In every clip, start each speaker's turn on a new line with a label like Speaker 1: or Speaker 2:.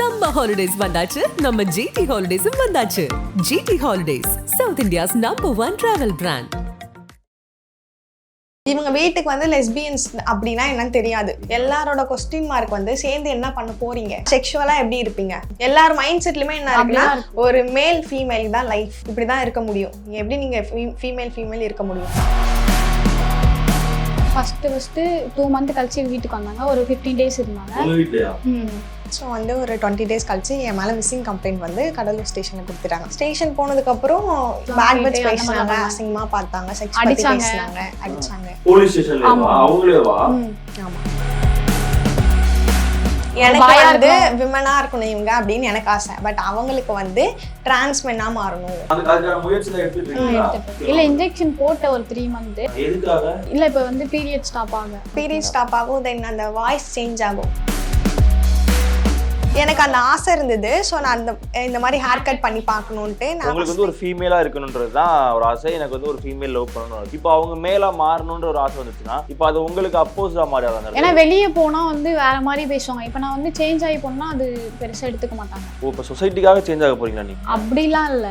Speaker 1: Summer holidays வந்தாச்சு. நம்ம GT ஹாலிடேஸும் வந்தாச்சு. GT holidays south India's number one travel brand
Speaker 2: இவங்க வீட்டுக்கு வந்து லெஸ்பியன்ஸ் அப்படின்னா என்னன்னு தெரியாது. எல்லாரோட கொஸ்டின் மார்க் வந்து சேர்ந்து என்ன பண்ண போறீங்க? செக்ஷுவலா எப்படி இருப்பீங்க? எல்லார் மைண்ட் செட்லயுமே என்ன இருக்குன்னா ஒரு மேல் ஃபீமேல் தான் லைஃப் இப்படிதான் இருக்க முடியும். எப்படி நீங்க ஃபீமேல் ஃபீமேல் இருக்க முடியும்?
Speaker 3: ஃபஸ்ட்டு ஃபஸ்ட்டு டூ மந்த் கழிச்சு வீட்டுக்கு வந்தாங்க. ஒரு ஃபிஃப்டீன் டேஸ் இருந்தாங்க.
Speaker 2: ஸோ வந்து ஒரு டுவெண்ட்டி டேஸ் கழிச்சு என் மேலே மிஸ்ஸிங் கம்ப்ளைண்ட் வந்து கடலூர் ஸ்டேஷனுக்கு கொடுத்துட்டாங்க. ஸ்டேஷன் போனதுக்கப்புறம் பேட் பட்ச் பேசினாங்க
Speaker 3: மாதிரி
Speaker 2: அசிங்கமா பார்த்தாங்க செக்ஸ் பத்தி
Speaker 3: அடிச்சாங்க.
Speaker 2: பேசினாங்க அடிச்சாங்க.
Speaker 4: போலீஸ் ஸ்டேஷன்ல
Speaker 3: ஆமா.
Speaker 4: அவங்களேவா?
Speaker 3: ம்.
Speaker 2: ஆமா. எனக்கு வந்து. விமனா இருக்கணும் இவங்க அப்படின்னு எனக்கு ஆசை. பட் அவங்களுக்கு வந்து டிரான்ஸ்மென்னா மாறணும்.
Speaker 3: இல்ல இன்ஜெக்ஷன் போட்ட ஒரு த்ரீ மந்த் இல்ல இப்ப வந்து பீரியட் ஸ்டாப் ஆக
Speaker 2: பீரியட் ஸ்டாப் ஆகும் தென் அந்த வாய்ஸ் சேஞ்ச் ஆகும். எனக்கு அந்த ஆசை இருந்தது. ஸோ நான் அந்த இந்த மாதிரி ஹேர் கட் பண்ணி பார்க்கணுன்ட்டு நான்
Speaker 5: உங்களுக்கு வந்து ஒரு ஃபீமேலா இருக்கணுன்றது தான் ஒரு ஆசை. எனக்கு வந்து ஒரு ஃபீமேல் லவ் பண்ணணும் இப்போ அவங்க மேலா மாறணுன்ற ஒரு ஆசை வந்துச்சுன்னா இப்போ அது உங்களுக்கு அப்போஸா மாறிடாத
Speaker 3: ஏன்னா வெளியே போனா வந்து வேற மாதிரி பேசுவாங்க. இப்ப நான் வந்து சேஞ்ச் ஆகி போனா அது பெருசா எடுத்துக்க மாட்டாங்க.
Speaker 5: ஓ இப்போ சொசைட்டிக்காக சேஞ்ச் ஆக போறீங்களா நீங்க?
Speaker 3: அப்படிலாம் இல்ல.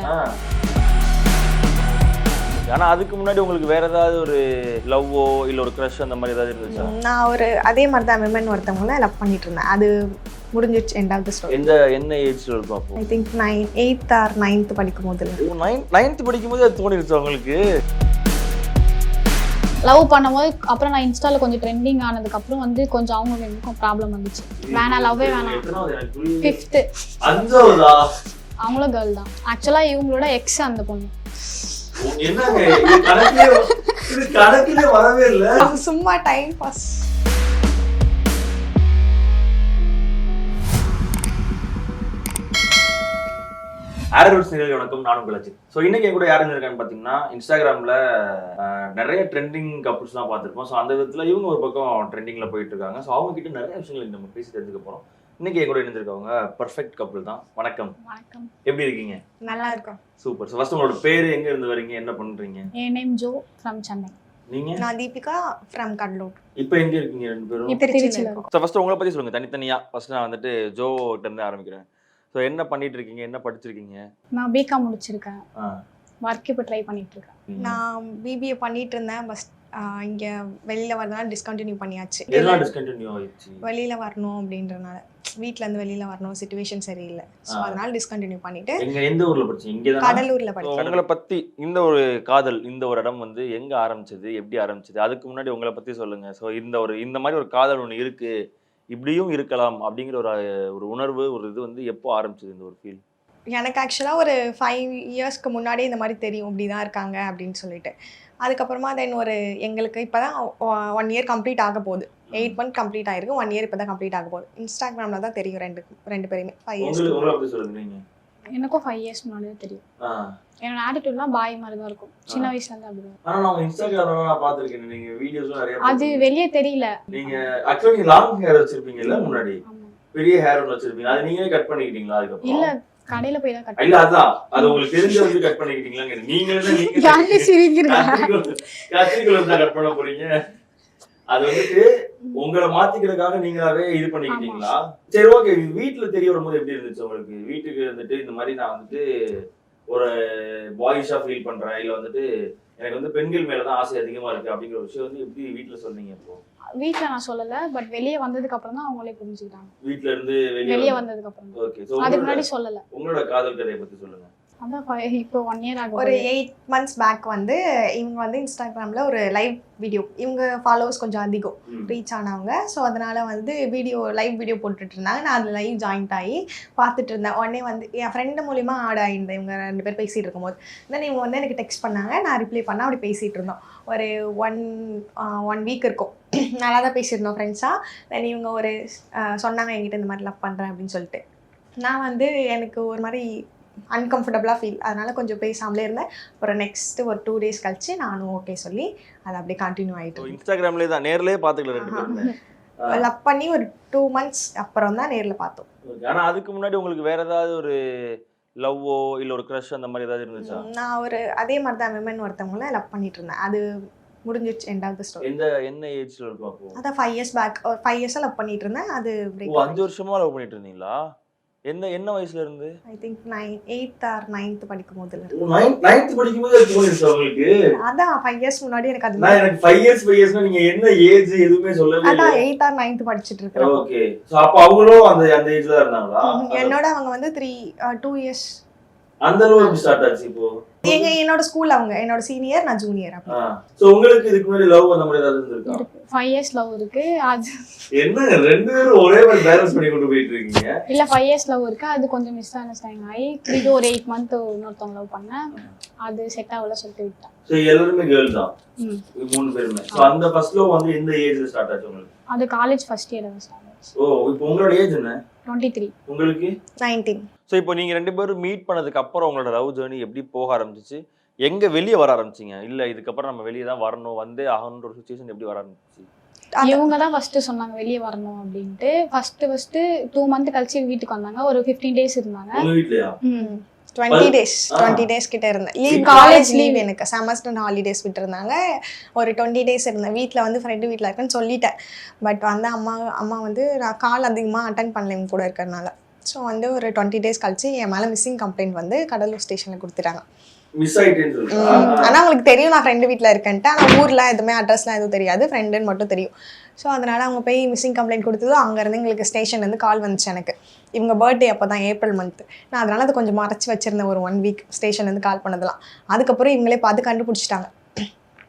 Speaker 5: ஆனா அதுக்கு முன்னாடி உங்களுக்கு வேற ஏதாவது ஒரு லவ்வோ இல்ல ஒரு க்ரஷ் அந்த மாதிரி ஏதாவது இருந்துச்சா?
Speaker 2: நான் ஒரு அதே மாதிரி தான் விமன் ஒருத்தவங்கள லவ் பண்ணிட்டு இருந்தேன். அது முடிஞ்சிருச்சு எண்டாவது ஸ்டோரி
Speaker 5: எந்த என்ன ஏஜ்ல இருக்கும் அப்போ?
Speaker 2: I think nine eight or ninth படிக்கும் போது
Speaker 5: நைன் நைன்த் படிக்கும் போது அது தோணிருச்சு உங்களுக்கு?
Speaker 3: லவ் பண்ணும்போது அப்புறம் நான் இன்ஸ்டால கொஞ்சம் ட்ரெண்டிங் ஆனதுக்கு அப்புறம் வந்து கொஞ்சம் அவங்க எனக்கும் ப்ராப்ளம் வந்துச்சு. வேணாம் லவ்வே வேணாம். ஃபிஃப்த்து அவங்களும் கேர்ள் தான். ஆக்சுவலா இவங்களோட எக்ஸ் அந்த பொண்ணு.
Speaker 4: என்னங்க? இது கணக்கிலே இது கணக்கிலே வரவே இல்ல.
Speaker 2: சும்மா டைம் பாஸ்
Speaker 4: ஆரோட்ஸ் நிகழ்ச்சி வணக்கம் நானும் கலாச்சி ஸோ இன்னைக்கு என் கூட யார் இருக்கான்னு பார்த்தீங்கன்னா இன்ஸ்டாகிராமில் நிறைய ட்ரெண்டிங் கப்புள்ஸ் தான் பார்த்துருப்போம். ஸோ அந்த விதத்தில் இவங்க ஒரு பக்கம் ட்ரெண்டிங்கில் போயிட்டு இருக்காங்க. ஸோ அவங்க கிட்ட நிறைய விஷயங்கள் நம்ம பேசி தெரிஞ்சுக்க போகிறோம் இன்னைக்கு என் கூட இணைஞ்சிருக்கவங்க பர்ஃபெக்ட் கப்புள் தான். வணக்கம்.
Speaker 3: வணக்கம்.
Speaker 4: எப்படி இருக்கீங்க?
Speaker 2: நல்லா இருக்கும்.
Speaker 4: சூப்பர் ஸோ ஃபர்ஸ்ட் உங்களோட பேர் எங்க இருந்து வரீங்க? என்ன பண்றீங்க?
Speaker 3: என் நேம் ஜோ ஃப்ரம் சென்னை
Speaker 4: நீங்க?
Speaker 2: நான் தீபிகா ஃப்ரம் கடலூர்.
Speaker 4: இப்போ எங்க இருக்கீங்க ரெண்டு பேரும்?
Speaker 3: இப்போ
Speaker 2: திருச்சியில இருக்கோம்.
Speaker 5: ஃபர்ஸ்ட் உங்களை பத்தி சொல்லுங்க. தனித்தனியா. ஃபர்ஸ்ட் நான் வந்துட்டு ஜோ கிட்ட இருந்து ஆரம்பிக்கிறேன். ஸோ என்ன பண்ணிட்டு இருக்கீங்க என்ன படிச்சிருக்கீங்க?
Speaker 3: நான் பிகாம் முடிச்சிருக்கேன். ஒர்க் இப்போ ட்ரை பண்ணிட்டு இருக்கேன்.
Speaker 2: நான் பிபிஏ பண்ணிட்டு இருந்தேன் பஸ் இங்க வெளியில வரதுனால டிஸ்கண்டினியூ பண்ணியாச்சு.
Speaker 4: எதெல்லாம் டிஸ்கண்டினியூ ஆயிடுச்சு?
Speaker 2: வெளியில வரணும் அப்படின்றனால. வீட்ல இருந்து வெளியில வரணும். சுச்சுவேஷன் சரியில்லை. So
Speaker 4: ah.
Speaker 2: அதனால டிஸ்கண்டினியூ பண்ணிட்டு
Speaker 4: எங்க எந்த ஊர்ல படிச்சீங்க? இங்கே தான்
Speaker 2: கடலூர்ல படிச்சேன்.
Speaker 5: உங்களை பத்தி இந்த ஒரு காதல் இந்த ஒரு இடம் வந்து எங்க ஆரம்பிச்சது? எப்படி ஆரம்பிச்சது? அதுக்கு முன்னாடி உங்களை பத்தி சொல்லுங்க. ஸோ இந்த ஒரு இந்த மாதிரி ஒரு காதல் ஒன்று இருக்கு. இப்படியும் இருக்கலாம் அப்படிங்கிற ஒரு ஒரு உணர்வு ஒரு இது வந்து எப்போ ஆரம்பிச்சது இந்த ஒரு ஃபீல்
Speaker 2: எனக்கு ஆக்சுவலாக ஒரு ஃபைவ் இயர்ஸ்க்கு முன்னாடி இந்த மாதிரி தெரியும் இப்படி தான் இருக்காங்க அப்படின்னு சொல்லிட்டு. அதுக்கப்புறமா தென் ஒரு எங்களுக்கு இப்போ தான் ஒன் இயர் கம்ப்ளீட் ஆக போகுது. எயிட் மந்த் கம்ப்ளீட் ஆயிருக்கு. ஒன் இயர் இப்போ தான் கம்ப்ளீட் ஆக போகுது. இன்ஸ்டாகிராமில் தான் தெரியும் ரெண்டு ரெண்டு பேருமே. ஃபைவ் இயர்ஸ்
Speaker 3: எனக்கும் ஃபைவ் இயர்ஸ் முன்னாடியே தெரியும். என்னோட ஆட்டிடியூட்லாம் பாய் மாதிரி தான் இருக்கும் சின்ன வயசுல இருந்து அப்படிதான்.
Speaker 4: ஆனா நான் இன்ஸ்டாகிராம்ல நான் பார்த்திருக்கேன் நீங்க வீடியோஸ்லாம் நிறைய
Speaker 3: அது. வெளியே தெரியல.
Speaker 4: நீங்க ஆக்சுவலி நீங்க லாங் ஹேர் வச்சிருப்பீங்கல்ல முன்னாடி. பெரிய ஹேர் ஒன்று வச்சிருப்பீங்க. அது நீங்களே கட் பண்ணிக்கிட்டீங்களா அதுக்கப்புறம்?
Speaker 3: இல்ல கடையில போய் தான் கட்ட
Speaker 4: இல்ல அதான். அது உங்களுக்கு தெரிஞ்ச வந்து கட் பண்ணிக்கிட்டீங்களா நீங்களே தான் நீங்க
Speaker 3: யாருமே சிரிக்கிறீங்க
Speaker 4: கத்திரிக்குள்ள தான் கட் பண்ண போறீங்க? அது வந்துட்டு உங்களை மாத்திக்கிறதுக்காக நீங்களாவே இது பண்ணிக்கிட்டீங்களா? சரி ஓகே. வீட்டுல தெரிய வரும்போது எப்படி இருந்துச்சு உங்களுக்கு? வீட்டுக்கு வந்துட்டு இந்த மாதிரி நான் வந்துட்டு ஒரு பாய்ஸா ஃபீல் பண்றேன். இல்ல வந்துட்டு எனக்கு வந்து பெண்கள் மேலதான் ஆசை அதிகமா இருக்கு அப்படிங்கிற விஷயம் வந்து எப்படி வீட்டுல சொன்னீங்க இப்போ?
Speaker 3: வீட்ல நான் சொல்லல பட் வெளியே வந்ததுக்கு அப்புறம் தான் அவங்களே புரிஞ்சுக்கிட்டாங்க.
Speaker 4: வீட்ல இருந்து
Speaker 3: வெளியே வந்ததுக்கு அப்புறம்.
Speaker 4: ஓகே
Speaker 3: அதுக்கு முன்னாடி சொல்லல.
Speaker 4: உங்களோட காதல் கதையை பத்தி சொல்லுங்க.
Speaker 3: அதான் இப்போ ஒன் இயர் ஆகும்
Speaker 2: ஒரு எயிட் மந்த்ஸ் பேக் வந்து இவங்க வந்து இன்ஸ்டாகிராமில் ஒரு லைவ் வீடியோ இவங்க ஃபாலோவர்ஸ் கொஞ்சம் அதிகம். ரீச் ஆனவங்க. ஸோ அதனால வந்து வீடியோ லைவ் வீடியோ போட்டுட்டு இருந்தாங்க. நான் அதில் லைவ் ஜாயின்ட் ஆகி பார்த்துட்டு இருந்தேன். உடனே வந்து என் ஃப்ரெண்டு மூலிமா ஆட் ஆகிருந்தேன். இவங்க ரெண்டு பேர் பேசிகிட்டு இருக்கும்போது. தென் இவங்க வந்து எனக்கு டெக்ஸ்ட் பண்ணாங்க. நான் ரிப்ளை பண்ண அப்படி பேசிகிட்டு இருந்தோம். ஒரு ஒன் ஒன் வீக் இருக்கும். நல்லா தான் பேசியிருந்தோம் ஃப்ரெண்ட்ஸாக தென் இவங்க ஒரு சொன்னாங்க என்கிட்ட இந்த மாதிரி லவ் பண்ணுறேன் அப்படின்னு சொல்லிட்டு. நான் வந்து எனக்கு ஒரு மாதிரி அன்கம்ஃபர்டபுளாக ஃபீல் அதனால கொஞ்சம் பேசாமலே இருந்தேன். ஒரு நெக்ஸ்ட் ஒரு டூ டேஸ் கழிச்சு நானும் ஓகே சொல்லி அது அப்படியே கண்டினியூ ஆகிட்டு
Speaker 5: இன்ஸ்டாகிராம்லேயே தான். நேர்லயே பார்த்துக்கல ரெண்டு பேருமே.
Speaker 2: லவ் பண்ணி ஒரு டூ மந்த்ஸ் அப்புறம் தான் நேரில் பார்த்தோம்.
Speaker 4: Okay.
Speaker 5: ஆனா அதுக்கு முன்னாடி உங்களுக்கு வேற ஏதாவது ஒரு லவ்வோ இல்ல ஒரு க்ரஷ் அந்த மாதிரி ஏதாவது இருந்துச்சா?
Speaker 2: நான் ஒரு அதே மாதிரி தான் விமன் ஒருத்தவங்கள லவ் பண்ணிட்டு இருந்தேன். அது முடிஞ்சிருச்சு எண்டாவது ஸ்டோரி
Speaker 4: எந்த என்ன ஏஜ்ல இருக்கும்
Speaker 2: அதான் ஃபைவ் இயர்ஸ் பேக் ஒரு ஃபைவ் இயர்ஸாக லவ் பண்ணிட்டு இருந்தேன். அது
Speaker 5: அஞ்சு வருஷமா லவ் பண்ணிட்டு இருந்தீங்களா? எந்த என்ன வயசுல இருந்து
Speaker 2: I think nine eight or ninth படிக்கும் போதுல
Speaker 4: நைன்த் படிக்கும்போது அது தோணிருச்சு உங்களுக்கு
Speaker 2: அதான் ஃபைவ் இயர்ஸ் முன்னாடி எனக்கு அது
Speaker 4: நான் எனக்கு ஃபைவ் இயர்ஸ் ஃபைவ் இயர்ஸ்னா நீங்க என்ன ஏஜ் எதுவுமே சொல்லவே இல்லை
Speaker 2: அதான் எயித் ஆர் நைன்த் படிச்சுட்டு இருக்கிறேன்.
Speaker 4: ஓகே சோ அப்ப அவங்களும் அந்த அந்த ஏஜ்ல இருந்தாங்களா?
Speaker 2: என்னோட அவங்க வந்து த்ரீ டூ இயர்ஸ்
Speaker 4: அந்த அளவு எப்படி ஸ்டார்ட் ஆச்சு இப்போ?
Speaker 2: எங்க என்னோட ஸ்கூல் அவங்க என்னோட சீனியர் நான் ஜூனியர் அப்படி.
Speaker 4: சோ உங்களுக்கு இதுக்கு முன்னாடி லவ் அந்த மாதிரி ஏதாவது இருந்திருக்கா?
Speaker 3: இருக்கு. ஃபைவ் இயர்ஸ் லவ் இருக்கு. அது
Speaker 4: என்னங்க ரெண்டு பேரும் ஒரே மாதிரி பேலன்ஸ் பண்ணி கொண்டு போயிட்டு இருக்கீங்க?
Speaker 3: இல்ல ஃபைவ் இயர்ஸ் லவ் இருக்கு. அது கொஞ்சம் மிஸ் அண்டர்ஸ்டாண்டிங் ஆகி திருப்பி ஒரு எயிட் மந்த் இன்னொருத்தவங்க லவ் பண்ணேன் அது செட் ஆகல சொல்லிட்டு விட்டேன்.
Speaker 4: சோ எல்லாருமே கேர்ள் தான். மூணு பேருமே. சோ அந்த ஃபர்ஸ்ட் லவ் வந்து எந்த ஏஜ்ல ஸ்டார்ட் ஆச்சு உங்களுக்கு?
Speaker 3: அது காலேஜ் ஃபர்ஸ்ட் இயர் ஸ்டார்ட் ஆச்சு.
Speaker 4: ஓ இப்போ உங்களோட ஏஜ் என்ன?
Speaker 3: டுவெண்ட்டி த்ரீ
Speaker 4: உங்களுக்கு?
Speaker 2: நைன்டீன்
Speaker 5: ஸோ இப்போ நீங்க ரெண்டு பேரும் மீட் பண்ணதுக்கு அப்புறம் உங்களோட லவ் ஜேர்னி எப்படி போக ஆரம்பிச்சிச்சு? எங்க வெளியே வர ஆரம்பிச்சீங்க? இல்ல இதுக்கப்புறம் நம்ம வெளியே தான் வரணும் வந்தே ஆகணுன்ற ஒரு சுச்சுவேஷன் எப்படி வர ஆரம்பிச்சு
Speaker 3: இவங்க தான் ஃபர்ஸ்ட் சொன்னாங்க வெளியே வரணும் அப்படின்ட்டு. ஃபர்ஸ்ட் ஃபர்ஸ்ட் டூ மந்த் கழிச்சு வீட்டுக்கு வந்தாங்க. ஒரு ஃபிஃப்டீன் டேஸ் இருந்தாங்க.
Speaker 2: Twenty days. டுவெண்ட்டி டேஸ் கிட்ட இருந்தேன். லீவ். College leave. எனக்கு. செமஸ்டர் ஹாலிடேஸ் விட்டுருந்தாங்க. ஒரு டுவெண்ட்டி டேஸ் இருந்தேன். வீட்டில் வந்து ஃப்ரெண்டு வீட்டில் இருக்கேன்னு சொல்லிட்டேன். பட் வந்து அம்மா அம்மா வந்து நான் கால் அதிகமாக அட்டன் பண்ணல இவங்க கூட இருக்கிறனால. ஸோ வந்து ஒரு டுவெண்ட்டி டேஸ் கழிச்சு என் மேலே மிஸ்ஸிங் கம்ப்ளைண்ட் வந்து கடலூர் ஸ்டேஷனில் கொடுத்துட்டாங்க.
Speaker 4: மிஸ்
Speaker 2: ஆனால் அவங்களுக்கு தெரியும் நான் ஃப்ரெண்டு வீட்டில் இருக்கேன்ட்டு. ஆனால் ஊரில் எதுவுமே அட்ரஸ்லாம் எதுவும் தெரியாது. ஃப்ரெண்டுன்னு மட்டும் தெரியும். ஸோ அதனால் அவங்க போய் மிஸ்ஸிங் கம்ப்ளைண்ட் கொடுத்ததும் அங்கேருந்து எங்களுக்கு ஸ்டேஷன்லேருந்து கால் வந்துச்சு எனக்கு. இவங்க பர்த்டே அப்போ தான் ஏப்ரல் மந்த் நான் அதனால் அதை கொஞ்சம் மறைச்சி வச்சிருந்தேன். ஒரு ஒன் வீக் ஸ்டேஷன்லேருந்து கால் பண்ணதெல்லாம். அதுக்கப்புறம் இவங்களே பார்த்து கண்டுபிடிச்சிட்டாங்க.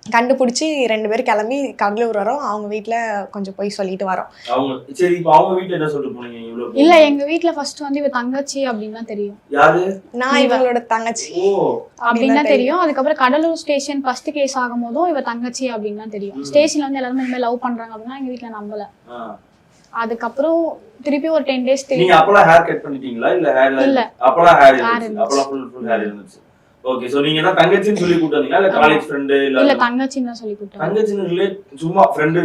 Speaker 2: கண்டுபிடிச்சி ரெண்டு பேரும் கிளம்பி கடலூர் வரோம். அவங்க வீட்டில் கொஞ்சம் போய் சொல்லிட்டு வரோம்.
Speaker 4: அவங்க சரி இப்போ அவங்க வீட்ல என்ன சொல்லிட்டு போனீங்க? இவ்வளவு
Speaker 3: இல்ல எங்க வீட்ல ஃபர்ஸ்ட் வந்து இவ தங்கச்சி அப்படின்னு தான் தெரியும்.
Speaker 4: யாரு?
Speaker 2: நான்
Speaker 3: இவ.
Speaker 2: இவங்களோட தங்கச்சி.
Speaker 3: அப்படின்னு தான் தெரியும். அதுக்கப்புறம் கடலூர் ஸ்டேஷன் ஃபர்ஸ்ட் கேஸ் ஆகும் போதும் இவ தங்கச்சி அப்படின்னு தான் தெரியும். ஸ்டேஷன்ல வந்து எல்லாருமே இனிமேல் லவ் பண்றாங்க அப்படின்னா எங்க வீட்ல நம்பல. அதுக்கப்புறம் திருப்பி ஒரு டென் டேஸ்
Speaker 4: நீங்க அப்பலாம் ஹேர் கட் பண்ணிட்டீங்களா? இல்ல ஹேர்
Speaker 3: இல்ல.
Speaker 4: அப்பலாம் ஹேர் இருந்துச்சு. அப்பலாம் ஃபுல் ஃபுல் ஹேர் இருந்துச்சு. ஓகே சோ நீங்க தான் தங்கச்சின்னு சொல்லி கூட்டு வந்தீங்களா? இல்ல காலேஜ் ஃப்ரெண்ட்
Speaker 3: இல்ல
Speaker 4: இல்ல
Speaker 3: தங்கச்சின்னு தான் சொல்லி கூப்பிட்டாங்க
Speaker 4: தங்கச்சின்னு ரிலேட் சும்மா ஃப்ரெண்ட்